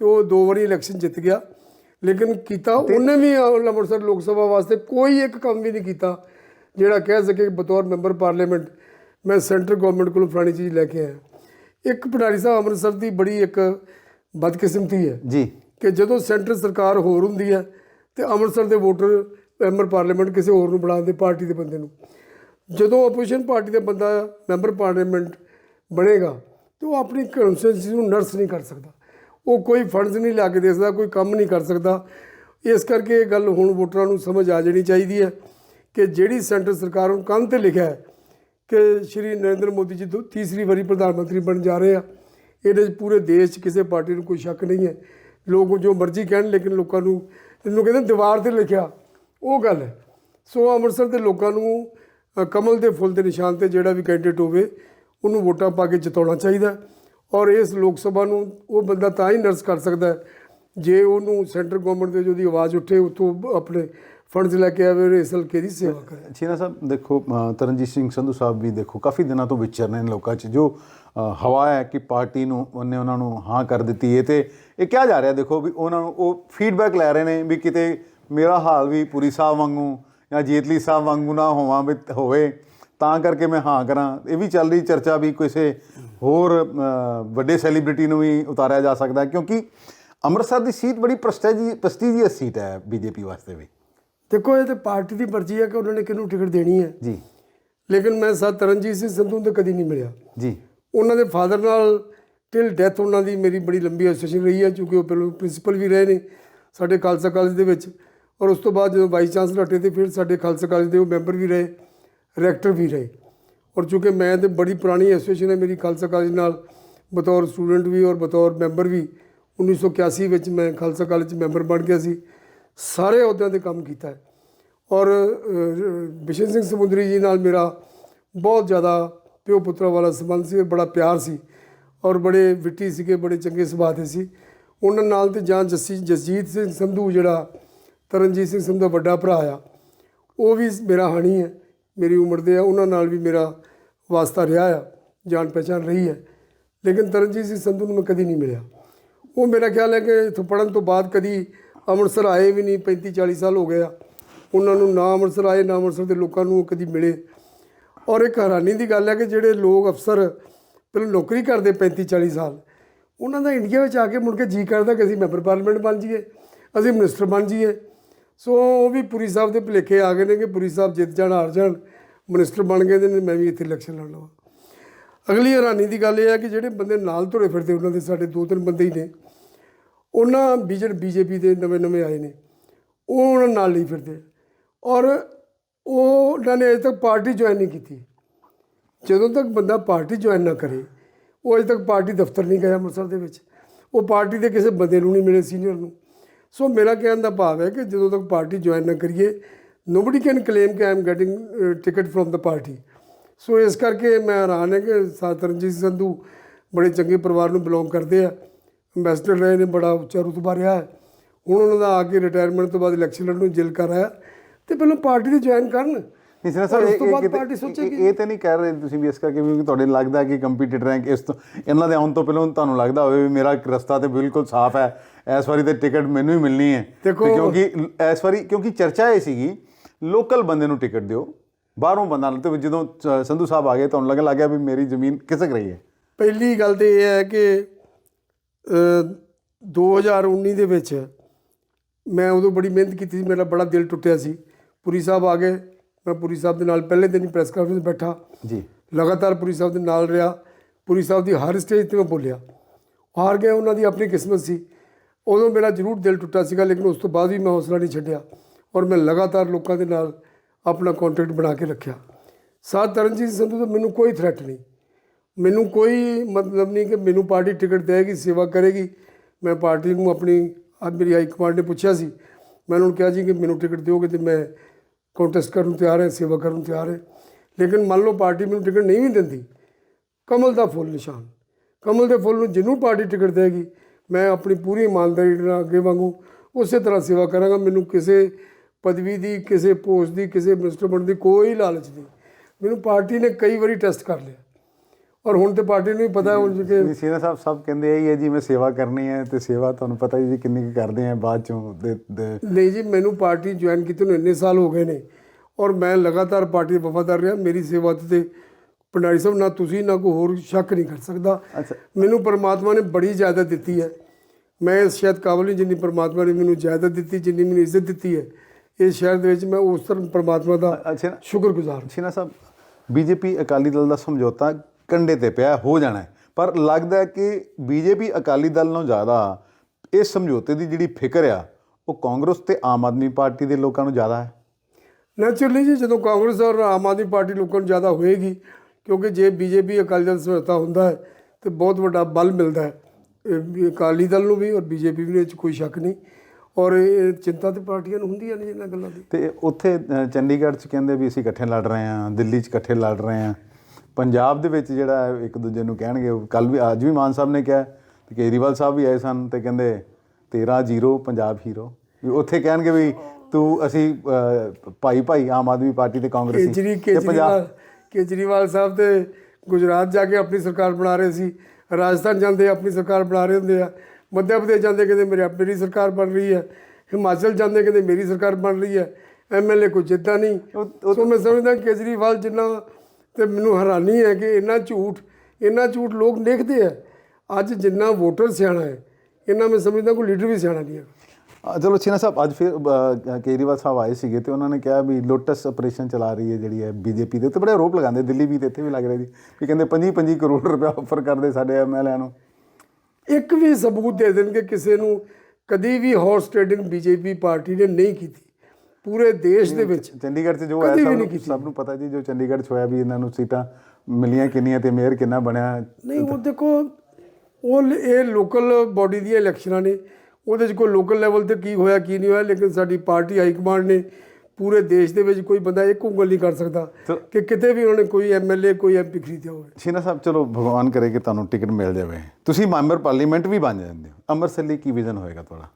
ਤੇ ਉਹ ਦੋ ਵਾਰੀ ਇਲੈਕਸ਼ਨ ਜਿੱਤ ਗਿਆ। ਲੇਕਿਨ ਕੀਤਾ ਉਹਨੇ ਵੀ ਅੰਮ੍ਰਿਤਸਰ ਲੋਕ ਸਭਾ ਵਾਸਤੇ ਕੋਈ ਇੱਕ ਕੰਮ ਵੀ ਨਹੀਂ ਕੀਤਾ ਜਿਹੜਾ ਕਹਿ ਸਕੇ ਕਿ ਬਤੌਰ ਮੈਂਬਰ ਪਾਰਲੀਮੈਂਟ ਮੈਂ ਸੈਂਟਰ ਗਵਰਨਮੈਂਟ ਕੋਲੋਂ ਫਲਾਣੀ ਚੀਜ਼ ਲੈ ਕੇ ਆਇਆ। ਇੱਕ ਪਟਾਰੀ ਸਾਹਿਬ ਅੰਮ੍ਰਿਤਸਰ ਦੀ ਬੜੀ ਇੱਕ ਬਦਕਿਸਮਤੀ ਹੈ। ਜੀ। ਕਿ ਜਦੋਂ ਸੈਂਟਰ ਸਰਕਾਰ ਹੋਰ ਹੁੰਦੀ ਹੈ ਤੇ ਅੰਮ੍ਰਿਤਸਰ ਦੇ ਵੋਟਰ ਮੈਂਬਰ ਪਾਰਲੀਮੈਂਟ ਕਿਸੇ ਹੋਰ ਨੂੰ ਬਣਾਉਂਦੇ ਪਾਰਟੀ ਦੇ ਬੰਦੇ ਨੂੰ। ਜਦੋਂ ਆਪੋਜੀਸ਼ਨ ਪਾਰਟੀ ਦਾ ਬੰਦਾ ਮੈਂਬਰ ਪਾਰਲੀਮੈਂਟ ਬਣੇਗਾ ਤੇ ਉਹ ਆਪਣੀ ਕਨਸਟੀਟਿਊਂਸੀ ਨੂੰ ਨਰਸ ਨਹੀਂ ਕਰ ਸਕਦਾ। ਉਹ ਕੋਈ ਫੰਡਸ ਨਹੀਂ ਲਾ ਕੇ ਦੇ ਸਕਦਾ ਕੋਈ ਕੰਮ ਨਹੀਂ ਕਰ ਸਕਦਾ। ਇਸ ਕਰਕੇ ਇਹ ਗੱਲ ਹੁਣ ਵੋਟਰਾਂ ਨੂੰ ਸਮਝ ਆ ਜਾਣੀ ਚਾਹੀਦੀ ਹੈ ਕਿ ਜਿਹੜੀ ਸੈਂਟਰ ਸਰਕਾਰ ਨੂੰ ਕੰਨ ਤੇ ਲਿਖਿਆ ਹੈ ਕਿ ਸ਼੍ਰੀ ਨਰਿੰਦਰ ਮੋਦੀ ਜੀ ਤੀਸਰੀ ਵਾਰੀ ਪ੍ਰਧਾਨ ਮੰਤਰੀ ਬਣ ਜਾ ਰਹੇ ਆ ਇਹਦੇ 'ਚ ਪੂਰੇ ਦੇਸ਼ 'ਚ ਕਿਸੇ ਪਾਰਟੀ ਨੂੰ ਕੋਈ ਸ਼ੱਕ ਨਹੀਂ ਹੈ। ਲੋਕ ਜੋ ਮਰਜ਼ੀ ਕਹਿਣ, ਲੇਕਿਨ ਲੋਕਾਂ ਨੂੰ, ਇਹਨੂੰ ਕਹਿੰਦੇ ਦੀਵਾਰ ਤੇ ਲਿਖਿਆ। ਉਹ ਗੱਲ ਹੈ। ਸੋ ਅੰਮ੍ਰਿਤਸਰ ਦੇ ਲੋਕਾਂ ਨੂੰ ਕਮਲ ਦੇ ਫੁੱਲ ਦੇ ਨਿਸ਼ਾਨ ਤੇ ਜਿਹੜਾ ਵੀ ਕੈਂਡੀਡੇਟ ਹੋਵੇ, ਉਹਨੂੰ ਵੋਟਾਂ ਪਾ ਕੇ ਜਿਤਾਉਣਾ ਚਾਹੀਦਾ। ਔਰ ਇਸ ਲੋਕ ਸਭਾ ਨੂੰ ਉਹ ਬੰਦਾ ਤਾਂ ਹੀ ਨਰਸ ਕਰ ਸਕਦਾ ਜੇ ਉਹਨੂੰ ਸੈਂਟਰ ਗਵਰਨਮੈਂਟ ਦੇ ਜਿਹਦੀ ਆਵਾਜ਼ ਉੱਠੇ, ਉੱਥੋਂ ਆਪਣੇ ਫੰਡਸ ਲੈ ਕੇ ਆਵੇ ਔਰ ਹਲਕੇ ਦੀ ਸੇਵਾ ਕਰੇ? ਛੀਨਾ ਸਾਹਿਬ, ਦੇਖੋ ਤਰਨਜੀਤ ਸਿੰਘ ਸੰਧੂ ਸਾਹਿਬ ਵੀ ਦੇਖੋ, ਕਾਫੀ ਦਿਨਾਂ ਤੋਂ ਵਿਚਰ ਰਹੇ ਨੇ ਲੋਕਾਂ 'ਚ। ਜੋ ਹਵਾ ਹੈ ਕਿ ਪਾਰਟੀ ਨੂੰ ਉਹਨੇ ਉਹਨਾਂ ਨੂੰ ਹਾਂ ਕਰ ਦਿੱਤੀ ਹੈ ਤੇ ਇਹ ਕਿਹਾ ਜਾ ਰਿਹਾ, ਦੇਖੋ, ਵੀ ਉਹਨਾਂ ਨੂੰ ਉਹ ਫੀਡਬੈਕ ਲੈ ਰਹੇ ਨੇ ਵੀ ਕਿਤੇ ਮੇਰਾ ਹਾਲ ਵੀ ਪੁਰੀ ਸਾਹਿਬ ਵਾਂਗੂ ਜਾਂ ਜੇਤਲੀ ਸਾਹਿਬ ਵਾਂਗੂ ਨਾ ਹੋਵਾਂ ਵੀ ਹੋਵੇ, ਤਾਂ ਕਰਕੇ ਮੈਂ ਹਾਂ ਕਰਾਂ। ਇਹ ਵੀ ਚੱਲ ਰਹੀ ਚਰਚਾ ਵੀ ਕਿਸੇ ਹੋਰ ਵੱਡੇ ਸੈਲੀਬ੍ਰਿਟੀ ਨੂੰ ਵੀ ਉਤਾਰਿਆ ਜਾ ਸਕਦਾ, ਕਿਉਂਕਿ ਅੰਮ੍ਰਿਤਸਰ ਦੀ ਸੀਟ ਬੜੀ ਪ੍ਰੈਸਟੀਜੀ, ਪ੍ਰੈਸਟੀਜੀਅਸ ਸੀਟ ਹੈ ਬੀਜੇਪੀ ਵਾਸਤੇ ਵੀ। ਦੇਖੋ ਇਹ ਤੇ ਪਾਰਟੀ ਦੀ ਮਰਜ਼ੀ ਹੈ ਕਿ ਉਹਨਾਂ ਨੇ ਕਿਹਨੂੰ ਟਿਕਟ ਦੇਣੀ ਹੈ। ਜੀ। ਲੇਕਿਨ ਮੈਂ ਸਾ ਤਰਨਜੀਤ ਸਿੰਘ ਸੰਧੂ ਨੂੰ ਕਦੀ ਨਹੀਂ ਮਿਲਿਆ। ਜੀ। ਉਹਨਾਂ ਦੇ ਫਾਦਰ ਨਾਲ ਟਿਲ ਡੈਥ ਉਹਨਾਂ ਦੀ ਮੇਰੀ ਬੜੀ ਲੰਬੀ ਐਸੋਸੀਏਸ਼ਨ ਰਹੀ ਹੈ ਕਿਉਂਕਿ ਉਹ ਪਹਿਲਾਂ ਪ੍ਰਿੰਸੀਪਲ ਵੀ ਰਹੇ ਨੇ ਸਾਡੇ ਖਾਲਸਾ ਕਾਲਜ ਦੇ ਵਿੱਚ। ਔਰ ਉਸ ਤੋਂ ਬਾਅਦ ਜਦੋਂ ਵਾਈਸ ਚਾਂਸਲਰ ਹਟੇ ਤੇ ਫਿਰ ਸਾਡੇ ਖਾਲਸਾ ਕਾਲਜ ਦੇ ਉਹ ਮੈਂਬਰ ਵੀ ਰਹੇ ਰੈਕਟਰ ਵੀ ਰਹੇ। ਔਰ ਚੂੰਕਿ ਮੈਂ ਤੇ ਬੜੀ ਪੁਰਾਣੀ ਐਸੋਸੀਏਸ਼ਨ ਹੈ ਮੇਰੀ ਖਾਲਸਾ ਕਾਲਜ ਨਾਲ ਬਤੌਰ ਸਟੂਡੈਂਟ ਵੀ ਔਰ ਬਤੌਰ ਮੈਂਬਰ ਵੀ। 1981 ਵਿੱਚ ਮੈਂ ਖਾਲਸਾ ਕਾਲਜ ਮੈਂਬਰ ਬਣ ਗਿਆ ਸੀ। ਸਾਰੇ ਅਹੁਦਿਆਂ ਤੇ ਕੰਮ ਕੀਤਾ ਹੈ। ਔਰ ਅ, ਬਿਸ਼ਨ ਸਿੰਘ ਸਮੁੰਦਰੀ ਜੀ ਨਾਲ ਮੇਰਾ ਬਹੁਤ ਜ਼ਿਆਦਾ ਪਿਓ ਪੁੱਤਰਾ ਵਾਲਾ ਸੰਬੰਧ ਸੀ ਔਰ ਬੜਾ ਪਿਆਰ ਸੀ ਔਰ ਬੜੇ ਵਿੱਟੀ ਸੀਗੇ ਬੜੇ ਚੰਗੇ ਸੁਭਾਅ ਦੇ ਸੀ। ਉਹਨਾਂ ਨਾਲ ਤੇ ਜਾਂ ਜੱਸੀ ਜਸਜੀਤ ਸਿੰਘ ਸੰਧੂ ਜਿਹੜਾ ਤਰਨਜੀਤ ਸਿੰਘ ਸੰਧੂ ਦਾ ਵੱਡਾ ਭਰਾ ਆ ਉਹ ਵੀ ਮੇਰਾ ਹਾਣੀ ਹੈ ਮੇਰੀ ਉਮਰ ਦੇ ਆ ਉਹਨਾਂ ਨਾਲ ਵੀ ਮੇਰਾ ਵਾਸਤਾ ਰਿਹਾ ਆ ਜਾਣ ਪਹਿਚਾਣ ਰਹੀ ਹੈ। ਲੇਕਿਨ ਤਰਨਜੀਤ ਸਿੰਘ ਸੰਧੂ ਨੂੰ ਮੈਂ ਕਦੀ ਨਹੀਂ ਮਿਲਿਆ। ਉਹ ਮੇਰਾ ਖਿਆਲ ਹੈ ਕਿ ਇੱਥੋਂ ਪੜ੍ਹਨ ਤੋਂ ਬਾਅਦ ਕਦੀ ਅੰਮ੍ਰਿਤਸਰ ਆਏ ਵੀ ਨਹੀਂ 35 40 ਸਾਲ ਹੋ ਗਏ ਆ। ਉਹਨਾਂ ਨੂੰ ਨਾ ਅੰਮ੍ਰਿਤਸਰ ਆਏ, ਨਾ ਅੰਮ੍ਰਿਤਸਰ ਦੇ ਲੋਕਾਂ ਨੂੰ ਕਦੀ ਮਿਲੇ। ਔਰ ਇੱਕ ਹੈਰਾਨੀ ਦੀ ਗੱਲ ਹੈ ਕਿ ਜਿਹੜੇ ਲੋਕ ਅਫਸਰ ਪਹਿਲਾਂ ਨੌਕਰੀ ਕਰਦੇ 35 40 ਸਾਲ, ਉਹਨਾਂ ਦਾ ਇੰਡੀਆ ਵਿੱਚ ਆ ਕੇ ਮੁੜ ਕੇ ਜੀ ਕਰਦਾ ਕਿ ਅਸੀਂ ਮੈਂਬਰ ਪਾਰਲੀਮੈਂਟ ਬਣ ਜਾਈਏ, ਅਸੀਂ ਮਿਨਿਸਟਰ ਬਣ ਜਾਈਏ। ਸੋ ਉਹ ਵੀ ਪੁਰੀ ਸਾਹਿਬ ਦੇ ਭੁਲੇਖੇ ਆ ਗਏ ਨੇ ਕਿ ਪੁਰੀ ਸਾਹਿਬ ਜਿੱਤ ਜਾਣ, ਹਾਰ ਜਾਣ, ਮਿਨਿਸਟਰ ਬਣ ਗਏ ਨੇ, ਮੈਂ ਵੀ ਇੱਥੇ ਇਲੈਕਸ਼ਨ ਲੜ ਲਵਾਂ ਅਗਲੀ ਹੈਰਾਨੀ ਦੀ ਗੱਲ ਇਹ ਹੈ ਕਿ ਜਿਹੜੇ ਬੰਦੇ ਨਾਲ ਤੁਰੇ ਫਿਰਦੇ, ਉਹਨਾਂ ਦੇ ਸਾਡੇ ਦੋ ਤਿੰਨ ਬੰਦੇ ਹੀ ਨੇ। ਉਹਨਾਂ ਬੀਜੇਪੀ ਬੀਜੇਪੀ ਦੇ ਨਵੇਂ ਨਵੇਂ ਆਏ ਨੇ, ਉਹ ਉਹਨਾਂ ਨਾਲ ਨਹੀਂ ਫਿਰਦੇ। ਔਰ ਉਹ ਉਹਨਾਂ ਨੇ ਅਜੇ ਤੱਕ ਪਾਰਟੀ ਜੁਆਇਨ ਨਹੀਂ ਕੀਤੀ। ਜਦੋਂ ਤੱਕ ਬੰਦਾ ਪਾਰਟੀ ਜੁਆਇਨ ਨਾ ਕਰੇ, ਉਹ ਅਜੇ ਤੱਕ ਪਾਰਟੀ ਦਫ਼ਤਰ ਨਹੀਂ ਗਿਆ ਅੰਮ੍ਰਿਤਸਰ ਦੇ ਵਿੱਚ। ਉਹ ਪਾਰਟੀ ਦੇ ਕਿਸੇ ਬੰਦੇ ਨੂੰ ਨਹੀਂ ਮਿਲੇ ਸੀਨੀਅਰ ਨੂੰ। ਸੋ ਮੇਰਾ ਕਹਿਣ ਦਾ ਭਾਵ ਹੈ ਕਿ ਜਦੋਂ ਤੱਕ ਪਾਰਟੀ ਜੁਆਇਨ ਨਾ ਕਰੀਏ ਨੋਬਡੀ ਕੈਨ ਕਲੇਮ ਕਿ I am getting ticket from the party so ਇਸ ਕਰਕੇ ਮੈਂ ਹੈਰਾਨ ਹਾਂ ਕਿ ਸਾਤਰਨਜੀਤ ਸੰਧੂ ਬੜੇ ਚੰਗੇ ਪਰਿਵਾਰ ਨੂੰ ਬਿਲੋਂਗ ਕਰਦੇ ਆ। ਅੰਬੈਸਡਰ ਰਹੇ ਨੇ ਬੜਾ ਉੱਚਾ ਰੁਤਬਾ ਰਿਹਾ ਹੈ। ਹੁਣ ਉਹਨਾਂ ਦਾ ਆ ਕੇ ਰਿਟਾਇਰਮੈਂਟ ਤੋਂ ਬਾਅਦ ਇਲੈਕਸ਼ਨ ਲੜਨ ਨੂੰ ਜਿਲ ਕਰ ਆਇਆ ਤੇ ਪਹਿਲਾਂ ਪਾਰਟੀ ਦੇ ਜੁਆਇਨ ਕਰਨ। ਨਹੀਂ ਸਰ ਇਹ ਪਾਰਟੀ ਇਹ- ਸੋਚੇਗੀ। ਇਹ ਤੇ ਨਹੀਂ ਕਹਿ ਰਹੇ ਤੁਸੀਂ ਵੀ ਇਸ ਕਰਕੇ ਵੀ ਤੁਹਾਡੇ ਲੱਗਦਾ ਕਿ ਕੰਪੀਟੀਟਰ ਹੈ ਇਸ ਤੋਂ ਇਹਨਾਂ ਦੇ ਆਉਣ ਤੋਂ ਪਹਿਲਾਂ ਤੁਹਾਨੂੰ ਲੱਗਦਾ ਹੋਵੇ ਵੀ ਮੇਰਾ ਰਸਤਾ ਤੇ ਬਿਲਕੁਲ ਸਾਫ਼ ਹੈ। ਇਸ ਵਾਰੀ ਤੇ ਟਿਕਟ ਮੈਨੂੰ ਹੀ ਮਿਲਣੀ ਹੈ। ਕਿਉਂਕਿ ਇਸ ਵਾਰੀ ਕਿਉਂਕਿ ਚਰਚਾ ਇਹ ਸੀਗੀ ਲੋਕਲ ਬੰਦੇ ਨੂੰ ਟਿਕਟ ਦਿਓ ਬਾਹਰੋਂ ਬੰਦਾ ਤੇ ਜਦੋਂ ਸੰਧੂ ਸਾਹਿਬ ਆ ਗਏ ਤੁਹਾਨੂੰ ਲੱਗਣ ਲੱਗਿਆ ਵੀ ਮੇਰੀ ਜ਼ਮੀਨ ਖਿਸਕ ਰਹੀ ਹੈ। ਪਹਿਲੀ ਗੱਲ ਤੇ ਇਹ ਹੈ ਕਿ 2019 ਦੇ ਵਿੱਚ ਮੈਂ ਉਦੋਂ ਬੜੀ ਮਿਹਨਤ ਕੀਤੀ ਸੀ ਮੇਰਾ ਬੜਾ ਦਿਲ ਟੁੱਟਿਆ ਸੀ। ਪੁਰੀ ਸਾਹਿਬ ਆ ਗਏ ਮੈਂ ਪੁਰੀ ਸਾਹਿਬ ਦੇ ਨਾਲ ਪਹਿਲੇ ਦਿਨ ਹੀ ਪ੍ਰੈਸ ਕਾਨਫਰੰਸ ਬੈਠਾ। ਜੀ। ਲਗਾਤਾਰ ਪੁਰੀ ਸਾਹਿਬ ਦੇ ਨਾਲ ਰਿਹਾ। ਪੁਰੀ ਸਾਹਿਬ ਦੀ ਹਰ ਸਟੇਜ ਤੇ ਮੈਂ ਬੋਲਿਆ। ਹਾਰ ਗਏ ਉਹਨਾਂ ਦੀ ਆਪਣੀ ਕਿਸਮਤ ਸੀ। ਉਦੋਂ ਮੇਰਾ ਜ਼ਰੂਰ ਦਿਲ ਟੁੱਟਾ ਸੀਗਾ ਲੇਕਿਨ ਉਸ ਤੋਂ ਬਾਅਦ ਵੀ ਮੈਂ ਹੌਸਲਾ ਨਹੀਂ ਛੱਡਿਆ ਔਰ ਮੈਂ ਲਗਾਤਾਰ ਲੋਕਾਂ ਦੇ ਨਾਲ ਆਪਣਾ ਕੰਟੈਕਟ ਬਣਾ ਕੇ ਰੱਖਿਆ। ਸਾਥ ਤਰਨਜੀਤ ਸੰਧੂ ਤੋਂ ਮੈਨੂੰ ਕੋਈ ਥ੍ਰੈਟ ਨਹੀਂ। ਮੈਨੂੰ ਕੋਈ ਮਤਲਬ ਨਹੀਂ ਕਿ ਮੈਨੂੰ ਪਾਰਟੀ ਟਿਕਟ ਦੇਗੀ, ਸੇਵਾ ਕਰੇਗੀ। ਮੈਂ ਪਾਰਟੀ ਨੂੰ ਆਪਣੀ, ਅੱਜ ਮੇਰੀ ਹਾਈ ਕਮਾਂਡ ਨੇ ਪੁੱਛਿਆ ਸੀ। ਮੈਂ ਉਹਨਾਂ ਨੂੰ ਕਿਹਾ ਜੀ ਕਿ ਮੈਨੂੰ ਟਿਕਟ ਦਿਓਗੇ ਤੇ ਮੈਂ ਕੰਟੈਸਟ ਕਰਨ ਨੂੰ ਤਿਆਰ ਹਾਂ, ਸੇਵਾ ਕਰਨ ਨੂੰ ਤਿਆਰ ਹਾਂ। ਲੇਕਿਨ ਮੰਨ ਲਓ ਪਾਰਟੀ ਮੈਨੂੰ ਟਿਕਟ ਨਹੀਂ ਵੀ ਦਿੰਦੀ। ਕਮਲ ਦਾ ਫੁੱਲ ਨਿਸ਼ਾਨ। ਕਮਲ ਦੇ ਫੁੱਲ ਨੂੰ ਜਿਹਨੂੰ ਪਾਰਟੀ ਟਿਕਟ ਦੇਗੀ। ਮੈਂ ਆਪਣੀ ਪੂਰੀ ਇਮਾਨਦਾਰੀ ਨਾਲ ਅੱਗੇ ਵਾਂਗੂ ਉਸੇ ਤਰ੍ਹਾਂ ਸੇਵਾ ਕਰਾਂਗਾ। ਮੈਨੂੰ ਕਿਸੇ ਪਦਵੀ ਦੀ, ਕਿਸੇ ਪੋਸਟ ਦੀ, ਕਿਸੇ ਮਿਨਿਸਟਰ ਬਣਨ ਦੀ ਕੋਈ ਲਾਲਚ ਨਹੀਂ। ਮੈਨੂੰ ਪਾਰਟੀ ਨੇ ਕਈ ਵਾਰੀ ਟੈਸਟ ਕਰ ਲਿਆ। ਔਰ ਹੁਣ ਤੇ ਪਾਰਟੀ ਨੂੰ ਵੀ ਪਤਾ ਹੁਣ ਕਿ ਸੀਨਾ ਸਾਹਿਬ ਸਭ ਕਹਿੰਦੇ ਇਹੀ ਹੈ ਜੀ ਮੈਂ ਸੇਵਾ ਕਰਨੀ ਹੈ ਤੇ ਸੇਵਾ ਤੁਹਾਨੂੰ ਪਤਾ ਹੀ ਜੀ ਕਿੰਨੀ ਕੁ ਕਰਦੇ ਆ ਬਾਅਦ ਚੋਂ ਨਹੀਂ ਜੀ ਮੈਨੂੰ ਪਾਰਟੀ ਜੁਆਇਨ ਕੀਤੇ ਨੂੰ ਇੰਨੇ ਸਾਲ ਹੋ ਗਏ ਨੇ ਔਰ ਮੈਂ ਲਗਾਤਾਰ ਪਾਰਟੀ ਵਫਾਦਾਰ ਰਿਹਾ ਮੇਰੀ ਸੇਵਾ ਤੇ ਪੰਡਾਰੀ ਸਾਹਿਬ ਨਾ ਤੁਸੀਂ ਨਾ ਕੋਈ ਹੋਰ ਸ਼ੱਕ ਨਹੀਂ ਕਰ ਸਕਦਾ। ਮੈਨੂੰ ਪਰਮਾਤਮਾ ਨੇ ਬੜੀ ਜਾਇਦਾਦ ਦਿੱਤੀ ਹੈ। ਮੈਂ ਇਸ ਸ਼ਾਇਦ ਕਾਬਲ ਨਹੀਂ ਜਿੰਨੀ ਪਰਮਾਤਮਾ ਨੇ ਮੈਨੂੰ ਜਾਇਦਾਦ ਦਿੱਤੀ ਜਿੰਨੀ ਮੈਨੂੰ ਇੱਜ਼ਤ ਦਿੱਤੀ ਹੈ। ਇਸ ਸ਼ਹਿਰ ਦੇ ਵਿੱਚ ਮੈਂ ਉਸ ਤਰ੍ਹਾਂ ਪਰਮਾਤਮਾ ਦਾ ਸ਼ੁਕਰਗੁਜ਼ਾਰ। ਸੀਨਾ ਸਾਹਿਬ ਬੀਜੇਪੀ ਅਕਾਲੀ ਦਲ ਦਾ ਸਮਝੌਤਾ ਕੰਡੇ ਤੇ ਪਿਆ ਹੋ ਜਾਣਾ। ਪਰ ਲੱਗਦਾ ਕਿ ਬੀਜੇਪੀ ਅਕਾਲੀ ਦਲ ਨਾਲੋਂ ਜ਼ਿਆਦਾ ਇਸ ਸਮਝੌਤੇ ਦੀ ਜਿਹੜੀ ਫਿਕਰ ਆ ਉਹ ਕਾਂਗਰਸ ਤੇ ਆਮ ਆਦਮੀ ਪਾਰਟੀ ਦੇ ਲੋਕਾਂ ਨੂੰ ਜ਼ਿਆਦਾ ਹੈ। ਨੈਚੁਰਲੀ ਜੀ ਜਦੋਂ ਕਾਂਗਰਸ ਔਰ ਆਮ ਆਦਮੀ ਪਾਰਟੀ ਲੋਕਾਂ ਨੂੰ ਜ਼ਿਆਦਾ ਹੋਏਗੀ ਕਿਉਂਕਿ ਜੇ ਬੀਜੇਪੀ ਅਕਾਲੀ ਦਲ ਸਮਝੌਤਾ ਹੁੰਦਾ ਹੈ ਤੇ ਬਹੁਤ ਵੱਡਾ ਬਲ ਮਿਲਦਾ ਹੈ। ਇਹ ਅਕਾਲੀ ਦਲ ਨੂੰ ਵੀ ਔਰ ਬੀਜੇਪੀ ਵੀ ਵਿੱਚ ਕੋਈ ਸ਼ੱਕ ਨਹੀਂ। ਔਰ ਇਹ ਚਿੰਤਾ ਤੇ ਪਾਰਟੀਆਂ ਨੂੰ ਹੁੰਦੀਆਂ ਨੇ ਇਹਨਾਂ ਗੱਲਾਂ ਦੀ। ਤੇ ਉੱਥੇ ਚੰਡੀਗੜ੍ਹ 'ਚ ਕਹਿੰਦੇ ਵੀ ਅਸੀਂ ਇਕੱਠੇ ਲੜ ਰਹੇ ਹਾਂ ਦਿੱਲੀ 'ਚ ਇਕੱਠੇ ਲੜ ਰਹੇ ਹਾਂ। ਪੰਜਾਬ ਦੇ ਵਿੱਚ ਜਿਹੜਾ ਇੱਕ ਦੂਜੇ ਨੂੰ ਕਹਿਣਗੇ ਕੱਲ ਵੀ ਅੱਜ ਵੀ ਮਾਨ ਸਾਹਿਬ ਨੇ ਕਿਹਾ ਤੇ ਕੇਜਰੀਵਾਲ ਸਾਹਿਬ ਵੀ ਆਏ ਸਨ ਤੇ ਕਹਿੰਦੇ 13 ਜ਼ੀਰੋ ਪੰਜਾਬ ਹੀਰੋ। ਵੀ ਉੱਥੇ ਕਹਿਣਗੇ ਵੀ ਤੂੰ ਅਸੀਂ ਭਾਈ ਭਾਈ ਆਮ ਆਦਮੀ ਪਾਰਟੀ ਤੇ ਕਾਂਗਰਸੀ ਤੇ ਕੇਜਰੀਵਾਲ ਕੇਜਰੀਵਾਲ ਸਾਹਿਬ ਤੇ ਗੁਜਰਾਤ ਜਾ ਕੇ ਆਪਣੀ ਸਰਕਾਰ ਬਣਾ ਰਹੇ ਸੀ। ਰਾਜਸਥਾਨ ਜਾਂਦੇ ਆਪਣੀ ਸਰਕਾਰ ਬਣਾ ਰਹੇ ਹੁੰਦੇ ਆ। ਮੱਧ ਪ੍ਰਦੇਸ਼ ਜਾਂਦੇ ਕਹਿੰਦੇ ਮੇਰੀ ਮੇਰੀ ਸਰਕਾਰ ਬਣ ਰਹੀ ਹੈ। ਹਿਮਾਚਲ ਜਾਂਦੇ ਕਹਿੰਦੇ ਮੇਰੀ ਸਰਕਾਰ ਬਣ ਰਹੀ ਹੈ। ਐਮਐਲਏ ਕੋਈ ਜਿੱਦਾਂ ਨਹੀਂ। ਉਹ- ਸੋ ਮੈਂ ਸਮਝਦਾ ਕੇਜਰੀਵਾਲ ਜਿੰਨਾ ਤੇ ਮੈਨੂੰ ਹੈਰਾਨੀ ਹੈ ਕਿ ਇੰਨਾ ਝੂਠ ਇੰਨਾ ਝੂਠ ਲੋਕ ਦੇਖਦੇ ਆ। ਅੱਜ ਜਿੰਨਾ ਵੋਟਰ ਸਿਆਣਾ ਹੈ ਇੰਨਾ ਮੈਂ ਸਮਝਦਾ ਕੋਈ ਲੀਡਰ ਵੀ ਸਿਆਣਾ ਨਹੀਂ ਹੈ ਚਲੋ ਚੀਨਾ ਸਾਹਿਬ ਅੱਜ ਫਿਰ ਅ, ਕੇਜਰੀਵਾਲ ਸਾਹਿਬ ਆਏ ਸੀਗੇ ਤੇ ਉਹਨਾਂ ਨੇ ਕਿਹਾ ਵੀ ਲੋਟਸ ਆਪਰੇਸ਼ਨ ਚਲਾ ਰਹੀ ਹੈ ਜਿਹੜੀ ਹੈ ਬੀਜੇਪੀ ਦੇ ਤੇ ਬੜੇ ਆਰੋਪ ਲਗਾਉਂਦੇ ਦਿੱਲੀ ਵੀ ਤੇ ਇੱਥੇ ਵੀ ਲੱਗ ਰਹੇ ਜੀ ਵੀ ਕਹਿੰਦੇ 25 25 ਕਰੋੜ ਰੁਪਏ ਆਫਰ ਕਰਦੇ ਸਾਡੇ ਐਮਐਲਏ ਨੂੰ। ਇੱਕ ਵੀ ਸਬੂਤ ਦੇ ਦੇਣਗੇ ਕਿਸੇ ਨੂੰ ਕਦੀ ਵੀ ਹਾਰਸ ਟ੍ਰੇਡਿੰਗ ਬੀਜੇਪੀ ਪਾਰਟੀ ਨੇ ਨਹੀਂ ਕੀਤੀ। ਪੂਰੇ ਦੇਸ਼ ਦੇ ਵਿੱਚ ਚੰਡੀਗੜ੍ਹ 'ਚ ਜੋ ਵੀ ਸਭ ਨੂੰ ਕੀਤੀ। ਸਭ ਨੂੰ ਪਤਾ ਜੀ ਜੋ ਚੰਡੀਗੜ੍ਹ 'ਚ ਹੋਇਆ ਵੀ ਇਹਨਾਂ ਨੂੰ ਸੀਟਾਂ ਮਿਲੀਆਂ ਕਿੰਨੀਆਂ ਤੇ ਮੇਅਰ ਕਿੰਨਾ ਬਣਿਆ। ਨਹੀਂ ਉਹ ਦੇਖੋ ਉਹ ਇਹ ਲੋਕਲ ਬਾਡੀ ਦੀਆਂ ਇਲੈਕਸ਼ਨਾਂ ਨੇ। ਉਹਦੇ 'ਚ ਕੋਈ ਲੋਕਲ ਲੈਵਲ ਤੇ ਕੀ ਹੋਇਆ ਕੀ ਨਹੀਂ ਹੋਇਆ ਲੇਕਿਨ ਸਾਡੀ ਪਾਰਟੀ ਹਾਈ ਕਮਾਂਡ ਨੇ। ਪੂਰੇ ਦੇਸ਼ ਦੇ ਵਿੱਚ ਕੋਈ ਬੰਦਾ ਇੱਕ ਉਂਗਲ ਨਹੀਂ ਕਰ ਸਕਦਾ। ਕਿ ਕਿਤੇ ਵੀ ਉਹਨਾਂ ਨੇ ਕੋਈ ਐਮਐਲਏ ਕੋਈ ਐਮਪੀ ਖਰੀਦਿਆ ਹੋਵੇ। ਸ਼ੀਨਾ ਸਾਹਿਬ ਚਲੋ ਭਗਵਾਨ ਕਰੇ ਕਿ ਤੁਹਾਨੂੰ ਟਿਕਟ ਮਿਲ ਜਾਵੇ। ਤੁਸੀਂ ਮੈਂਬਰ ਪਾਰਲੀਮੈਂਟ ਵੀ ਬਣ ਜਾਂਦੇ ਹੋ। ਅੰਮ੍ਰਿਤਸਰ ਲਈ ਕੀ ਵਿਜ਼ਨ ਹੋਏਗਾ ਤੁਹਾਡਾ?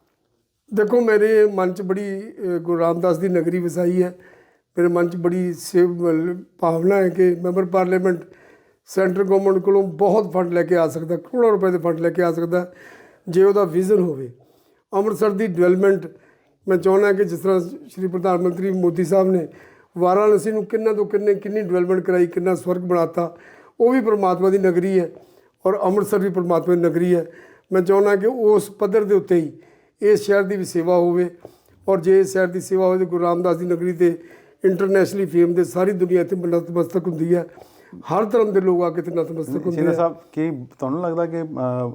ਦੇਖੋ ਮੇਰੇ ਮਨ 'ਚ ਬੜੀ ਗੁਰੂ ਰਾਮਦਾਸ ਦੀ ਨਗਰੀ ਵਸਾਈ ਹੈ। ਮੇਰੇ ਮਨ 'ਚ ਬੜੀ ਸੇਵ ਭਾਵਨਾ ਹੈ ਕਿ ਮੈਂਬਰ ਪਾਰਲੀਮੈਂਟ ਸੈਂਟਰ ਗਵਰਨਮੈਂਟ ਕੋਲੋਂ ਬਹੁਤ ਫੰਡ ਲੈ ਕੇ ਆ ਸਕਦਾ, ਕਰੋੜਾਂ ਰੁਪਏ ਦੇ ਫੰਡ ਲੈ ਕੇ ਆ ਸਕਦਾ, ਜੇ ਉਹਦਾ ਵਿਜ਼ਨ ਹੋਵੇ। ਅੰਮ੍ਰਿਤਸਰ ਦੀ ਡਿਵੈਲਪਮੈਂਟ, ਮੈਂ ਚਾਹੁੰਦਾ ਕਿ ਜਿਸ ਤਰ੍ਹਾਂ ਸ਼੍ਰੀ ਪ੍ਰਧਾਨ ਮੰਤਰੀ ਮੋਦੀ ਸਾਹਿਬ ਨੇ ਵਾਰਾਣਸੀ ਨੂੰ ਕਿੰਨਾ ਤੋਂ ਕਿੰਨੇ, ਕਿੰਨੀ ਡਿਵੈਲਪਮੈਂਟ ਕਰਾਈ, ਕਿੰਨਾ ਸਵਰਗ ਬਣਾਤਾ, ਉਹ ਵੀ ਪ੍ਰਮਾਤਮਾ ਦੀ ਨਗਰੀ ਹੈ ਔਰ ਅੰਮ੍ਰਿਤਸਰ ਵੀ ਪ੍ਰਮਾਤਮਾ ਦੀ ਨਗਰੀ ਹੈ। ਮੈਂ ਚਾਹੁੰਦਾ ਕਿ ਉਸ ਪੱਧਰ ਦੇ ਉੱਤੇ ਹੀ ਇਸ ਸ਼ਹਿਰ ਦੀ ਵੀ ਸੇਵਾ ਹੋਵੇ ਔਰ ਜੇ ਇਸ ਸ਼ਹਿਰ ਦੀ ਸੇਵਾ ਹੋਵੇ ਤਾਂ ਗੁਰੂ ਰਾਮਦਾਸ ਦੀ ਨਗਰੀ ਤੇ ਇੰਟਰਨੈਸ਼ਨਲੀ ਫੇਮ ਦੇ ਸਾਰੀ ਦੁਨੀਆ ਤੇ ਨਤਮਸਤਕ ਹੁੰਦੀ ਹੈ। ਹਰ ਧਰਮ ਦੇ ਲੋਕ ਆ ਕੇ ਤੇ ਨਤਮਸਤਕ ਹੁੰਦੇ ਆ। ਸਾਹਿਬ ਕੀ ਤੁਹਾਨੂੰ ਲੱਗਦਾ ਕਿ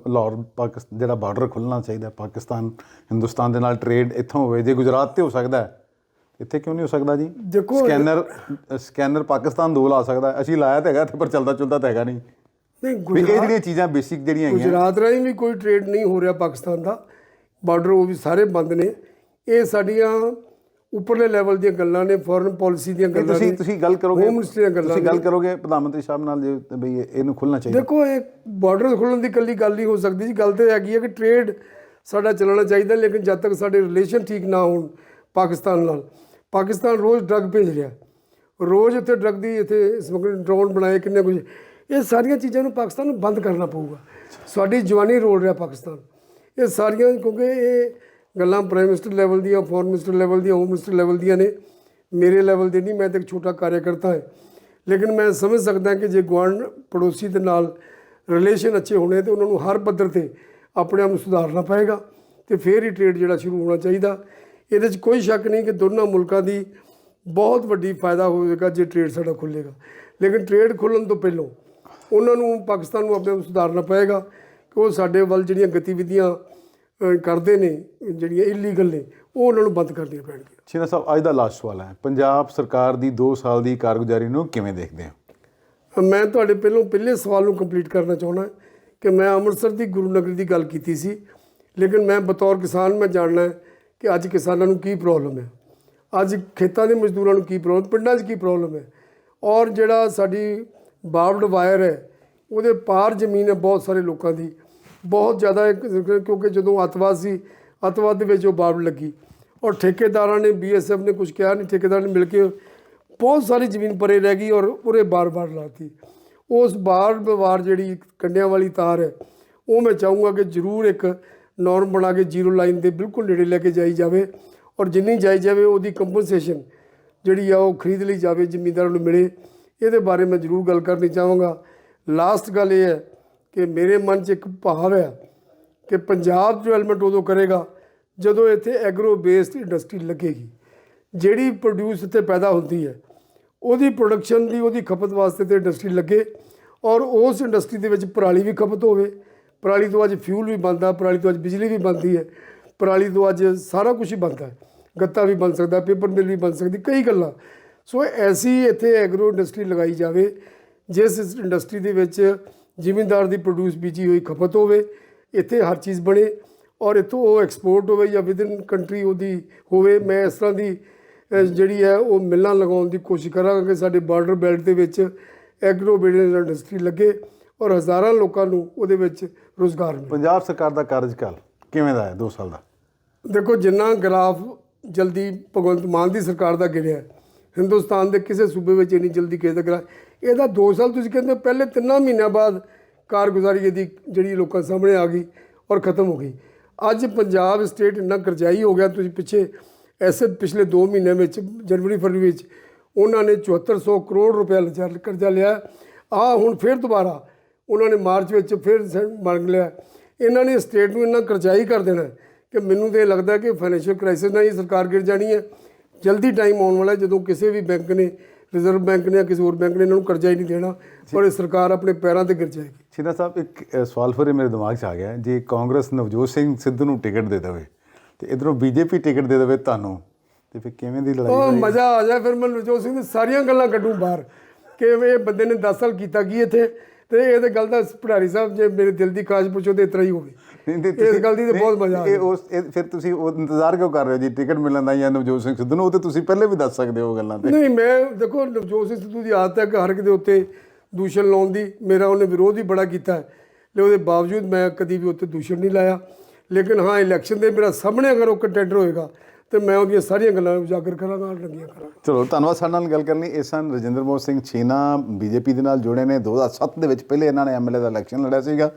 ਲਾਹੌਰ ਪਾਕਿਸਤਾਨ ਜਿਹੜਾ ਬਾਰਡਰ ਖੁੱਲਣਾ ਚਾਹੀਦਾ ਪਾਕਿਸਤਾਨ ਹਿੰਦੁਸਤਾਨ ਦੇ ਨਾਲ ਟ੍ਰੇਡ ਇੱਥੋਂ ਹੋਵੇ ਜੇ ਗੁਜਰਾਤ ਤੇ ਹੋ ਸਕਦਾ ਹੈ ਇੱਥੇ ਕਿਉਂ ਨਹੀਂ ਹੋ ਸਕਦਾ ਜੀ? ਦੇਖੋ- ਸਕੈਨਰ ਸਕੈਨਰ ਪਾਕਿਸਤਾਨ ਦੋ ਲਾ ਸਕਦਾ। ਅਸੀਂ ਲਾਇਆ ਤਾਂ ਹੈਗਾ ਤੇ ਪਰ ਚੱਲਦਾ ਚੁਲਦਾ ਤਾਂ ਹੈਗਾ ਨਹੀਂ। ਨਹੀਂ ਗੁਜਰਾਤ ਜਿਹੜੀਆਂ ਚੀਜ਼ਾਂ ਬੇਸਿਕ ਜਿਹੜੀਆਂ ਹੈਗੀਆਂ ਗੁਜਰਾਤ ਰਾਹੀਂ ਵੀ ਕੋਈ ਟ੍ਰੇਡ ਨਹੀਂ ਹੋ ਰਿਹਾ ਪਾਕਿਸਤਾਨ ਦਾ। ਬਾਰਡਰ ਉਹ ਵੀ ਸਾਰੇ ਬੰਦ ਨੇ। ਇਹ ਸਾਡੀਆਂ ਉੱਪਰਲੇ ਲੈਵਲ ਦੀਆਂ ਗੱਲਾਂ ਨੇ ਫੋਰਨ ਪਾਲਿਸੀ ਦੀਆਂ ਗੱਲਾਂ ਤੁਸੀਂ ਨੇ ਤੁਸੀਂ ਗੱਲ ਕਰੋਗੇ ਹੋਮ ਮਿਨਿਸਟਰੀ ਦੀਆਂ ਗੱਲਾਂ ਤੁਸੀਂ ਗੱਲ। ਕਰੋਗੇ ਪ੍ਰਧਾਨ ਮੰਤਰੀ ਸਾਹਿਬ ਨਾਲ ਜੇ ਬਈ ਇਹ- ਇਹਨੂੰ ਖੁੱਲਣਾ ਚਾਹੀਦਾ। ਦੇਖੋ ਇਹ ਬਾਰਡਰ ਖੁੱਲਣ ਦੀ ਇਕੱਲੀ ਗੱਲ ਨਹੀਂ ਹੋ ਸਕਦੀ ਜੀ। ਗੱਲ ਤੇ ਹੈਗੀ ਹੈ ਕਿ ਟ੍ਰੇਡ ਸਾਡਾ ਚੱਲਣਾ ਚਾਹੀਦਾ ਲੇਕਿਨ ਜਦ ਤੱਕ ਸਾਡੇ ਰਿਲੇਸ਼ਨ ਠੀਕ ਨਾ ਹੋਣ ਪਾਕਿਸਤਾਨ ਨਾਲ। ਪਾਕਿਸਤਾਨ ਰੋਜ਼ ਡਰੱਗ ਭੇਜ ਰਿਹਾ। ਰੋਜ਼ ਇੱਥੇ ਡਰੱਗ ਦੀ ਇੱਥੇ ਸਮਗਲਿੰਗ ਡਰੋਨ ਬਣਾਏ ਕਿੰਨੇ ਕੁਝ ਇਹ ਸਾਰੀਆਂ ਚੀਜ਼ਾਂ ਨੂੰ ਪਾਕਿਸਤਾਨ ਨੂੰ ਬੰਦ ਕਰਨਾ ਪਊਗਾ। ਸਾਡੀ ਜਵਾਨੀ ਰੋਲ ਰਿਹਾ ਪਾਕਿਸਤਾਨ। ਇਹ ਸਾਰੀਆਂ ਕਿਉਂਕਿ ਇਹ ਗੱਲਾਂ ਪ੍ਰਾਈਮ ਮਿਨਿਸਟਰ ਲੈਵਲ ਦੀਆਂ ਫੋਰਨ ਮਿਨਿਸਟਰ ਲੈਵਲ ਦੀਆਂ ਹੋਮ ਮਿਨਿਸਟਰ ਲੈਵਲ ਦੀਆਂ ਨੇ। ਮੇਰੇ ਲੈਵਲ ਦੇ ਨਹੀਂ, ਮੈਂ ਤਾਂ ਇੱਕ ਛੋਟਾ ਕਾਰਜਕਰਤਾ ਹਾਂ। ਲੇਕਿਨ ਮੈਂ ਸਮਝ ਸਕਦਾ ਕਿ ਜੇ ਗੁਆਂਢ ਪੜੋਸੀ ਦੇ ਨਾਲ ਰਿਲੇਸ਼ਨ ਅੱਛੇ ਹੋਣੇ, ਤੇ ਉਹਨਾਂ ਨੂੰ ਹਰ ਪੱਧਰ ਤੇ ਆਪਣੇ ਆਪ ਨੂੰ ਸੁਧਾਰਨਾ ਪਏਗਾ ਤੇ ਫਿਰ ਹੀ ਟ੍ਰੇਡ ਜਿਹੜਾ ਸ਼ੁਰੂ ਹੋਣਾ ਚਾਹੀਦਾ। ਇਹਦੇ 'ਚ ਕੋਈ ਸ਼ੱਕ ਨਹੀਂ ਕਿ ਦੋਨਾਂ ਮੁਲਕਾਂ ਦੀ ਬਹੁਤ ਵੱਡੀ ਫਾਇਦਾ ਹੋਵੇਗਾ ਜੇ ਟ੍ਰੇਡ ਸਾਡਾ ਖੁੱਲੇਗਾ। ਲੇਕਿਨ ਟ੍ਰੇਡ ਖੁੱਲਣ ਤੋਂ ਪਹਿਲਾਂ ਉਹਨਾਂ ਨੂੰ, ਪਾਕਿਸਤਾਨ ਨੂੰ ਆਪਣੇ ਆਪ ਨੂੰ ਸੁਧਾਰਨਾ ਪਏਗਾ। ਉਹ ਸਾਡੇ ਵੱਲ ਜਿਹੜੀਆਂ ਗਤੀਵਿਧੀਆਂ ਕਰਦੇ ਨੇ ਜਿਹੜੀਆਂ ਇਲੀਗਲ ਨੇ ਉਹ ਉਹਨਾਂ ਨੂੰ ਬੰਦ ਕਰਨੀਆਂ ਪੈਣਗੀਆਂ। ਸ਼ੀਨਾ ਸਾਹਿਬ ਅੱਜ ਦਾ ਲਾਸਟ ਸਵਾਲ ਹੈ ਪੰਜਾਬ ਸਰਕਾਰ ਦੀ 2 ਸਾਲ ਦੀ ਕਾਰਗੁਜ਼ਾਰੀ ਨੂੰ ਕਿਵੇਂ ਦੇਖਦੇ ਹੋ? ਮੈਂ ਤੁਹਾਡੇ ਪਹਿਲੋਂ ਪਹਿਲੇ ਸਵਾਲ ਨੂੰ ਕੰਪਲੀਟ ਕਰਨਾ ਚਾਹੁੰਦਾ ਕਿ ਮੈਂ ਅੰਮ੍ਰਿਤਸਰ ਦੀ ਗੁਰੂ ਨਗਰੀ ਦੀ ਗੱਲ ਕੀਤੀ ਸੀ ਲੇਕਿਨ ਮੈਂ ਬਤੌਰ ਕਿਸਾਨ ਮੈਂ ਜਾਣਨਾ ਹੈ ਕਿ ਅੱਜ ਕਿਸਾਨਾਂ ਨੂੰ ਕੀ ਪ੍ਰੋਬਲਮ ਹੈ। ਅੱਜ ਖੇਤਾਂ ਦੇ ਮਜ਼ਦੂਰਾਂ ਨੂੰ ਕੀ ਪ੍ਰੋਬਲਮ ਪਿੰਡਾਂ 'ਚ ਕੀ ਪ੍ਰੋਬਲਮ ਹੈ। ਔਰ ਜਿਹੜਾ ਸਾਡੀ ਬਾਰਬਡ ਵਾਇਰ ਹੈ ਉਹਦੇ ਪਾਰ ਜ਼ਮੀਨ ਹੈ ਬਹੁਤ ਸਾਰੇ ਲੋਕਾਂ ਦੀ। ਬਹੁਤ ਜ਼ਿਆਦਾ ਕਿਉਂਕਿ ਜਦੋਂ ਅੱਤਵਾਦ ਸੀ ਅੱਤਵਾਦ ਦੇ ਵਿੱਚ ਉਹ ਬਾਰਬਡ ਲੱਗੀ ਔਰ ਠੇਕੇਦਾਰਾਂ ਨੇ, ਬੀਐਸਐਫ ਨੇ ਕੁਝ ਕਿਹਾ ਨਹੀਂ, ਠੇਕੇਦਾਰਾਂ ਨੇ ਮਿਲ ਕੇ ਬਹੁਤ ਸਾਰੀ ਜ਼ਮੀਨ ਪਰੇ ਰਹਿ ਗਈ ਔਰ ਉਰੇ ਬਾਰ-ਬਾਰ ਲਾਤੀ। ਉਸ ਬਾਰ-ਬਾਰ ਜਿਹੜੀ ਕੰਡਿਆਂ ਵਾਲੀ ਤਾਰ ਹੈ, ਉਹ ਮੈਂ ਚਾਹੂੰਗਾ ਕਿ ਜ਼ਰੂਰ ਇੱਕ ਨੋਰਮ ਬਣਾ ਕੇ ਜ਼ੀਰੋ ਲਾਈਨ ਦੇ ਬਿਲਕੁਲ ਨੇੜੇ ਲੈ ਕੇ ਜਾਈ ਜਾਵੇ ਔਰ ਜਿੰਨੀ ਜਾਈ ਜਾਵੇ ਉਹਦੀ ਕੰਪਨਸੇਸ਼ਨ ਜਿਹੜੀ ਆ ਉਹ ਖਰੀਦ ਲਈ ਜਾਵੇ ਜ਼ਿਮੀਂਦਾਰਾਂ ਨੂੰ ਮਿਲੇ। ਇਹਦੇ ਬਾਰੇ ਮੈਂ ਜ਼ਰੂਰ ਗੱਲ ਕਰਨੀ ਚਾਹਾਂਗਾ। ਲਾਸਟ ਗੱਲ ਇਹ ਹੈ ਕਿ ਮੇਰੇ ਮਨ 'ਚ ਇੱਕ ਭਾਵ ਹੈ ਕਿ ਪੰਜਾਬ ਡਿਵੈਲਪਮੈਂਟ ਉਦੋਂ ਕਰੇਗਾ ਜਦੋਂ ਇੱਥੇ ਐਗਰੋ ਬੇਸਡ ਇੰਡਸਟਰੀ ਲੱਗੇਗੀ। ਜਿਹੜੀ ਪ੍ਰੋਡਿਊਸ ਇੱਥੇ ਪੈਦਾ ਹੁੰਦੀ ਹੈ, ਉਹਦੀ ਪ੍ਰੋਡਕਸ਼ਨ ਦੀ, ਉਹਦੀ ਖਪਤ ਵਾਸਤੇ ਤੇ ਇੰਡਸਟਰੀ ਲੱਗੇ ਔਰ ਉਸ ਇੰਡਸਟਰੀ ਦੇ ਵਿੱਚ ਪਰਾਲੀ ਵੀ ਖਪਤ ਹੋਵੇ। ਪਰਾਲੀ ਤੋਂ ਅੱਜ ਫਿਊਲ ਵੀ ਬਣਦਾ, ਪਰਾਲੀ ਤੋਂ ਅੱਜ ਬਿਜਲੀ ਵੀ ਬਣਦੀ ਹੈ, ਪਰਾਲੀ ਤੋਂ ਅੱਜ ਸਾਰਾ ਕੁਝ ਹੀ ਬਣਦਾ ਗੱਤਾ ਵੀ ਬਣ ਸਕਦਾ ਪੇਪਰ ਮਿਲ ਵੀ ਬਣ ਸਕਦੀ, ਕਈ ਗੱਲਾਂ। ਸੋ ਐਸੀ ਇੱਥੇ ਐਗਰੋ ਇੰਡਸਟਰੀ ਲਗਾਈ ਜਾਵੇ, ਜਿਸ ਇੰਡਸਟਰੀ ਦੇ ਵਿੱਚ ਜ਼ਿਮੀਂਦਾਰ ਦੀ ਪ੍ਰੋਡਿਊਸ ਬੀਜੀ ਹੋਈ ਖਪਤ ਹੋਵੇ ਇੱਥੇ ਹਰ ਚੀਜ਼ ਬਣੇ ਔਰ ਇੱਥੋਂ ਉਹ ਐਕਸਪੋਰਟ ਹੋਵੇ ਜਾਂ ਵਿਦਨ ਕੰਟਰੀ ਉਹਦੀ ਹੋਵੇ ਮੈਂ ਇਸ ਤਰ੍ਹਾਂ ਦੀ ਜਿਹੜੀ ਹੈ ਉਹ ਮਿੱਲਾਂ ਲਗਾਉਣ ਦੀ ਕੋਸ਼ਿਸ਼ ਕਰਾਂਗਾ ਕਿ ਸਾਡੇ ਬਾਰਡਰ ਬੈਲਟ ਦੇ ਵਿੱਚ ਐਗਰੋ ਬਿਜ਼ਨਸ ਇੰਡਸਟਰੀ ਲੱਗੇ ਔਰ ਹਜ਼ਾਰਾਂ ਲੋਕਾਂ ਨੂੰ ਉਹਦੇ ਵਿੱਚ ਰੋਜ਼ਗਾਰ ਮਿਲੇ। ਪੰਜਾਬ ਸਰਕਾਰ ਦਾ ਕਾਰਜਕਾਲ ਕਿਵੇਂ ਦਾ ਹੈ 2 ਸਾਲ ਦਾ? ਦੇਖੋ ਜਿੰਨਾ ਗ੍ਰਾਫ ਜਲਦੀ ਭਗਵੰਤ ਮਾਨ ਦੀ ਸਰਕਾਰ ਦਾ ਗਿਰਿਆ ਹਿੰਦੁਸਤਾਨ ਦੇ ਕਿਸੇ ਸੂਬੇ ਵਿੱਚ ਇੰਨੀ ਜਲਦੀ ਕਿਸੇ ਦਾ ਗਿਰਿਆ ਇਹਦਾ 2 ਸਾਲ ਤੁਸੀਂ ਕਹਿੰਦੇ ਹੋ, ਪਹਿਲੇ ਤਿੰਨਾਂ ਮਹੀਨਿਆਂ ਬਾਅਦ ਕਾਰਗੁਜ਼ਾਰੀ ਇਹਦੀ ਜਿਹੜੀ ਲੋਕਾਂ ਸਾਹਮਣੇ ਆ ਗਈ ਔਰ ਖਤਮ ਹੋ ਗਈ। ਅੱਜ ਪੰਜਾਬ ਸਟੇਟ ਇੰਨਾ ਕਰਜ਼ਾਈ ਹੋ ਗਿਆ ਤੁਸੀਂ ਪਿੱਛੇ ਐਸੇ ਪਿਛਲੇ 2 ਮਹੀਨਿਆਂ ਵਿੱਚ ਜਨਵਰੀ ਫਰਵਰੀ ਵਿੱਚ ਉਹਨਾਂ ਨੇ 7400 ਕਰੋੜ ਰੁਪਏ ਲਜਾ ਕਰਜ਼ਾ ਲਿਆ। ਆ ਹੁਣ ਫਿਰ ਦੁਬਾਰਾ ਉਹਨਾਂ ਨੇ ਮਾਰਚ ਵਿੱਚ ਫਿਰ ਮੰਗ ਲਿਆ। ਇਹਨਾਂ ਨੇ ਸਟੇਟ ਨੂੰ ਇੰਨਾ ਕਰਜ਼ਾਈ ਕਰ ਦੇਣਾ ਕਿ ਮੈਨੂੰ ਤਾਂ ਇਹ ਲੱਗਦਾ ਕਿ ਫਾਈਨੈਂਸ਼ੀਅਲ ਕ੍ਰਾਈਸਿਸ ਨਾਲ ਹੀ ਸਰਕਾਰ ਗਿਰ ਜਾਣੀ ਹੈ। ਜਲਦੀ ਟਾਈਮ ਆਉਣ ਵਾਲਾ ਜਦੋਂ ਕਿਸੇ ਵੀ ਬੈਂਕ ਨੇ ਰਿਜ਼ਰਵ ਬੈਂਕ ਨੇ ਜਾਂ ਕਿਸੇ ਹੋਰ ਬੈਂਕ ਨੇ ਇਹਨਾਂ ਨੂੰ ਕਰਜ਼ਾ ਹੀ ਨਹੀਂ ਦੇਣਾ ਔਰ ਇਹ ਸਰਕਾਰ ਆਪਣੇ ਪੈਰਾਂ ਤੇ ਗਿਰ ਜਾਏਗੀ। ਸ਼ੀਨਾ ਸਾਹਿਬ ਇੱਕ ਸਵਾਲ ਫਿਰ ਮੇਰੇ ਦਿਮਾਗ 'ਚ ਆ ਗਿਆ। ਜੇ ਕਾਂਗਰਸ ਨਵਜੋਤ ਸਿੰਘ ਸਿੱਧੂ ਨੂੰ ਟਿਕਟ ਦੇ ਦੇਵੇ ਤੇ ਇਧਰੋਂ ਬੀਜੇਪੀ ਟਿਕਟ ਦੇ ਦੇਵੇ ਤੁਹਾਨੂੰ ਤੇ ਫਿਰ ਕਿਵੇਂ ਦੀ ਲੜਾਈ ਉਹ? ਮਜ਼ਾ ਆ ਜਾਏ ਫਿਰ ਮੈਂ ਨਵਜੋਤ ਸਿੰਘ ਦੀ ਸਾਰੀਆਂ ਗੱਲਾਂ ਕੱਢੂੰ ਬਾਹਰ। ਕਿ ਇਹ ਬੰਦੇ ਨੇ 10 ਸਾਲ ਕੀਤਾ ਕੀ ਇੱਥੇ? ਤੇ ਇਹ ਤੇ ਗੱਲ ਦਾ ਭੜਾਰੀ ਸਾਹਿਬ ਜੇ ਮੇਰੇ ਦਿਲ ਦੀ ਖਾਜ ਪੁੱਛੋ ਤੇ ਇਤਰਾ ਹੀ ਹੋਵੇ। ਨਹੀਂ, ਨਹੀਂ, ਇਸ ਗੱਲ ਦੀ ਤੇ ਬਹੁਤ ਮਜ਼ਾ ਆ ਇਹ ਉਸ ਫਿਰ ਤੁਸੀਂ ਉਹ ਇੰਤਜ਼ਾਰ ਕਿਉਂ ਕਰ ਰਹੇ ਹੋ ਜੀ? ਟਿਕਟ ਮਿਲਣ ਦਾ ਜਾਂ ਨਵਜੋਤ ਸਿੰਘ ਸਿੱਧੂ ਨੂੰ? ਉਹ ਤੇ ਤੁਸੀਂ ਪਹਿਲੇ ਵੀ ਦੱਸ ਸਕਦੇ ਹੋ ਉਹ ਗੱਲਾਂ ਤੇ। ਨਹੀਂ ਮੈਂ ਦੇਖੋ ਨਵਜੋਤ ਸਿੰਘ ਸਿੱਧੂ ਦੀ ਆਦਤ ਹੈ ਕਿ ਹਰ ਇੱਕ ਦੇ ਉੱਤੇ ਦੂਸ਼ਣ ਲਾਉਣ ਦੀ। ਮੇਰਾ ਉਹਨੇ ਵਿਰੋਧ ਹੀ ਬੜਾ ਕੀਤਾ ਲੈ ਉਹਦੇ ਬਾਵਜੂਦ ਮੈਂ ਕਦੀ ਵੀ ਉੱਤੇ ਦੂਸ਼ਣ ਨਹੀਂ ਲਾਇਆ। ਲੇਕਿਨ ਹਾਂ ਇਲੈਕਸ਼ਨ ਦੇ ਮੇਰਾ ਸਾਹਮਣੇ ਅਗਰ ਉਹ ਕੰਟੈਂਡਰ ਹੋਏਗਾ ਤੇ ਮੈਂ ਉਹਦੀਆਂ ਸਾਰੀਆਂ ਗੱਲਾਂ ਉਜਾਗਰ ਕਰਾਂਗਾ ਰੰਗੀਆਂ ਕਰਾਂਗਾ। ਚਲੋ ਧੰਨਵਾਦ ਸਾਡੇ ਨਾਲ ਗੱਲ ਕਰਨ ਲਈ। ਇਹ ਸਨ ਰਜਿੰਦਰ ਮੋਹਨ ਸਿੰਘ ਛੀਨਾ ਬੀਜੇਪੀ ਦੇ ਨਾਲ ਜੁੜੇ ਨੇ। 2007 ਦੇ ਵਿੱਚ ਪਹਿਲੇ ਇਹਨਾਂ ਨੇ ਐਮਐਲਏ ਦਾ ਇਲੈਕਸ਼ਨ ਲੜਿਆ ਸੀਗਾ।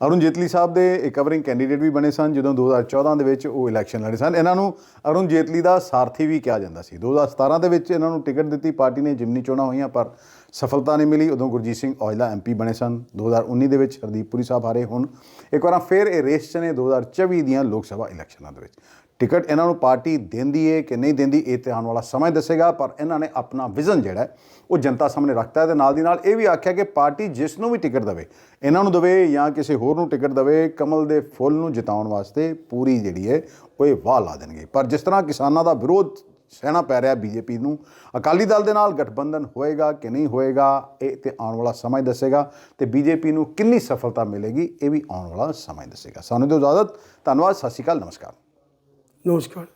ਅਰੁਣ ਜੇਤਲੀ ਸਾਹਿਬ ਦੇ ਕਵਰਿੰਗ ਕੈਂਡੀਡੇਟ ਵੀ ਬਣੇ ਸਨ, ਜਦੋਂ 2014 ਦੇ ਵਿੱਚ ਉਹ ਇਲੈਕਸ਼ਨ ਲੜੇ ਸਨ। ਇਹਨਾਂ ਨੂੰ ਅਰੁਣ ਜੇਤਲੀ ਦਾ ਸਾਰਥੀ ਵੀ ਕਿਹਾ ਜਾਂਦਾ ਸੀ। 2017 ਦੇ ਵਿੱਚ ਇਹਨਾਂ ਨੂੰ ਟਿਕਟ ਦਿੱਤੀ, ਪਾਰਟੀ ਨੇ ਜਿਮਨੀ ਚੋਣਾਂ ਹੋਈਆਂ, ਪਰ ਸਫਲਤਾ ਨਹੀਂ ਮਿਲੀ। ਉਦੋਂ ਗੁਰਜੀਤ ਸਿੰਘ ਔਜਲਾ ਐਮਪੀ ਬਣੇ ਸਨ। 2019 ਦੇ ਵਿੱਚ ਹਰਦੀਪ ਪੁਰੀ ਸਾਹਿਬ ਹਾਰੇ ਹੁਣ। ਇੱਕ ਵਾਰ ਫਿਰ ਇਹ ਰੇਸ 'ਚ ਨੇ 2024 ਦੀਆਂ ਲੋਕ ਸਭਾ ਇਲੈਕਸ਼ਨਾਂ ਦੇ ਵਿੱਚ। ਟਿਕਟ ਇਹਨਾਂ ਨੂੰ ਪਾਰਟੀ ਦਿੰਦੀ ਹੈ ਕਿ ਨਹੀਂ ਦਿੰਦੀ, ਇਹ ਤੇ ਆਉਣ ਵਾਲਾ ਸਮਾਂ ਦੱਸੇਗਾ, ਪਰ ਇਹਨਾਂ ਨੇ ਆਪਣਾ ਵਿਜ਼ਨ ਜਿਹੜਾ ਉਹ ਜਨਤਾ ਸਾਹਮਣੇ ਰੱਖਤਾ ਹੈ ਤੇ ਨਾਲ ਦੀ ਨਾਲ ਇਹ ਵੀ ਆਖਿਆ ਕਿ ਪਾਰਟੀ ਜਿਸ ਨੂੰ ਵੀ ਟਿਕਟ ਦੇਵੇ, ਇਹਨਾਂ ਨੂੰ ਦੇਵੇ ਜਾਂ ਕਿਸੇ ਹੋਰ ਨੂੰ ਟਿਕਟ ਦੇਵੇ, ਕਮਲ ਦੇ ਫੁੱਲ ਨੂੰ ਜਿਤਾਉਣ ਵਾਸਤੇ ਪੂਰੀ ਜਿਹੜੀ ਹੈ ਉਹ ਇਹ ਵਾਹ ਲਾ ਦੇਣਗੇ। ਪਰ ਜਿਸ ਤਰ੍ਹਾਂ ਕਿਸਾਨਾਂ ਦਾ ਵਿਰੋਧ ਸਹਿਣਾ ਪੈ ਰਿਹਾ ਬੀਜੇਪੀ ਨੂੰ, ਅਕਾਲੀ ਦਲ ਦੇ ਨਾਲ ਗਠਬੰਧਨ ਹੋਏਗਾ ਕਿ ਨਹੀਂ ਹੋਏਗਾ, ਇਹ ਤੇ ਆਉਣ ਵਾਲਾ ਸਮਾਂ ਹੀ ਦੱਸੇਗਾ ਤੇ ਬੀਜੇਪੀ ਨੂੰ ਕਿੰਨੀ ਸਫਲਤਾ ਮਿਲੇਗੀ, ਇਹ ਵੀ ਆਉਣ ਵਾਲਾ ਸਮਾਂ ਦੱਸੇਗਾ। ਸਾਨੂੰ ਦਿਓ ਇਜਾਜ਼ਤ, ਧੰਨਵਾਦ, ਸਤਿ ਸ਼੍ਰੀ ਅਕਾਲ, ਨਮਸਕਾਰ। ਨਮਸਕਾਰ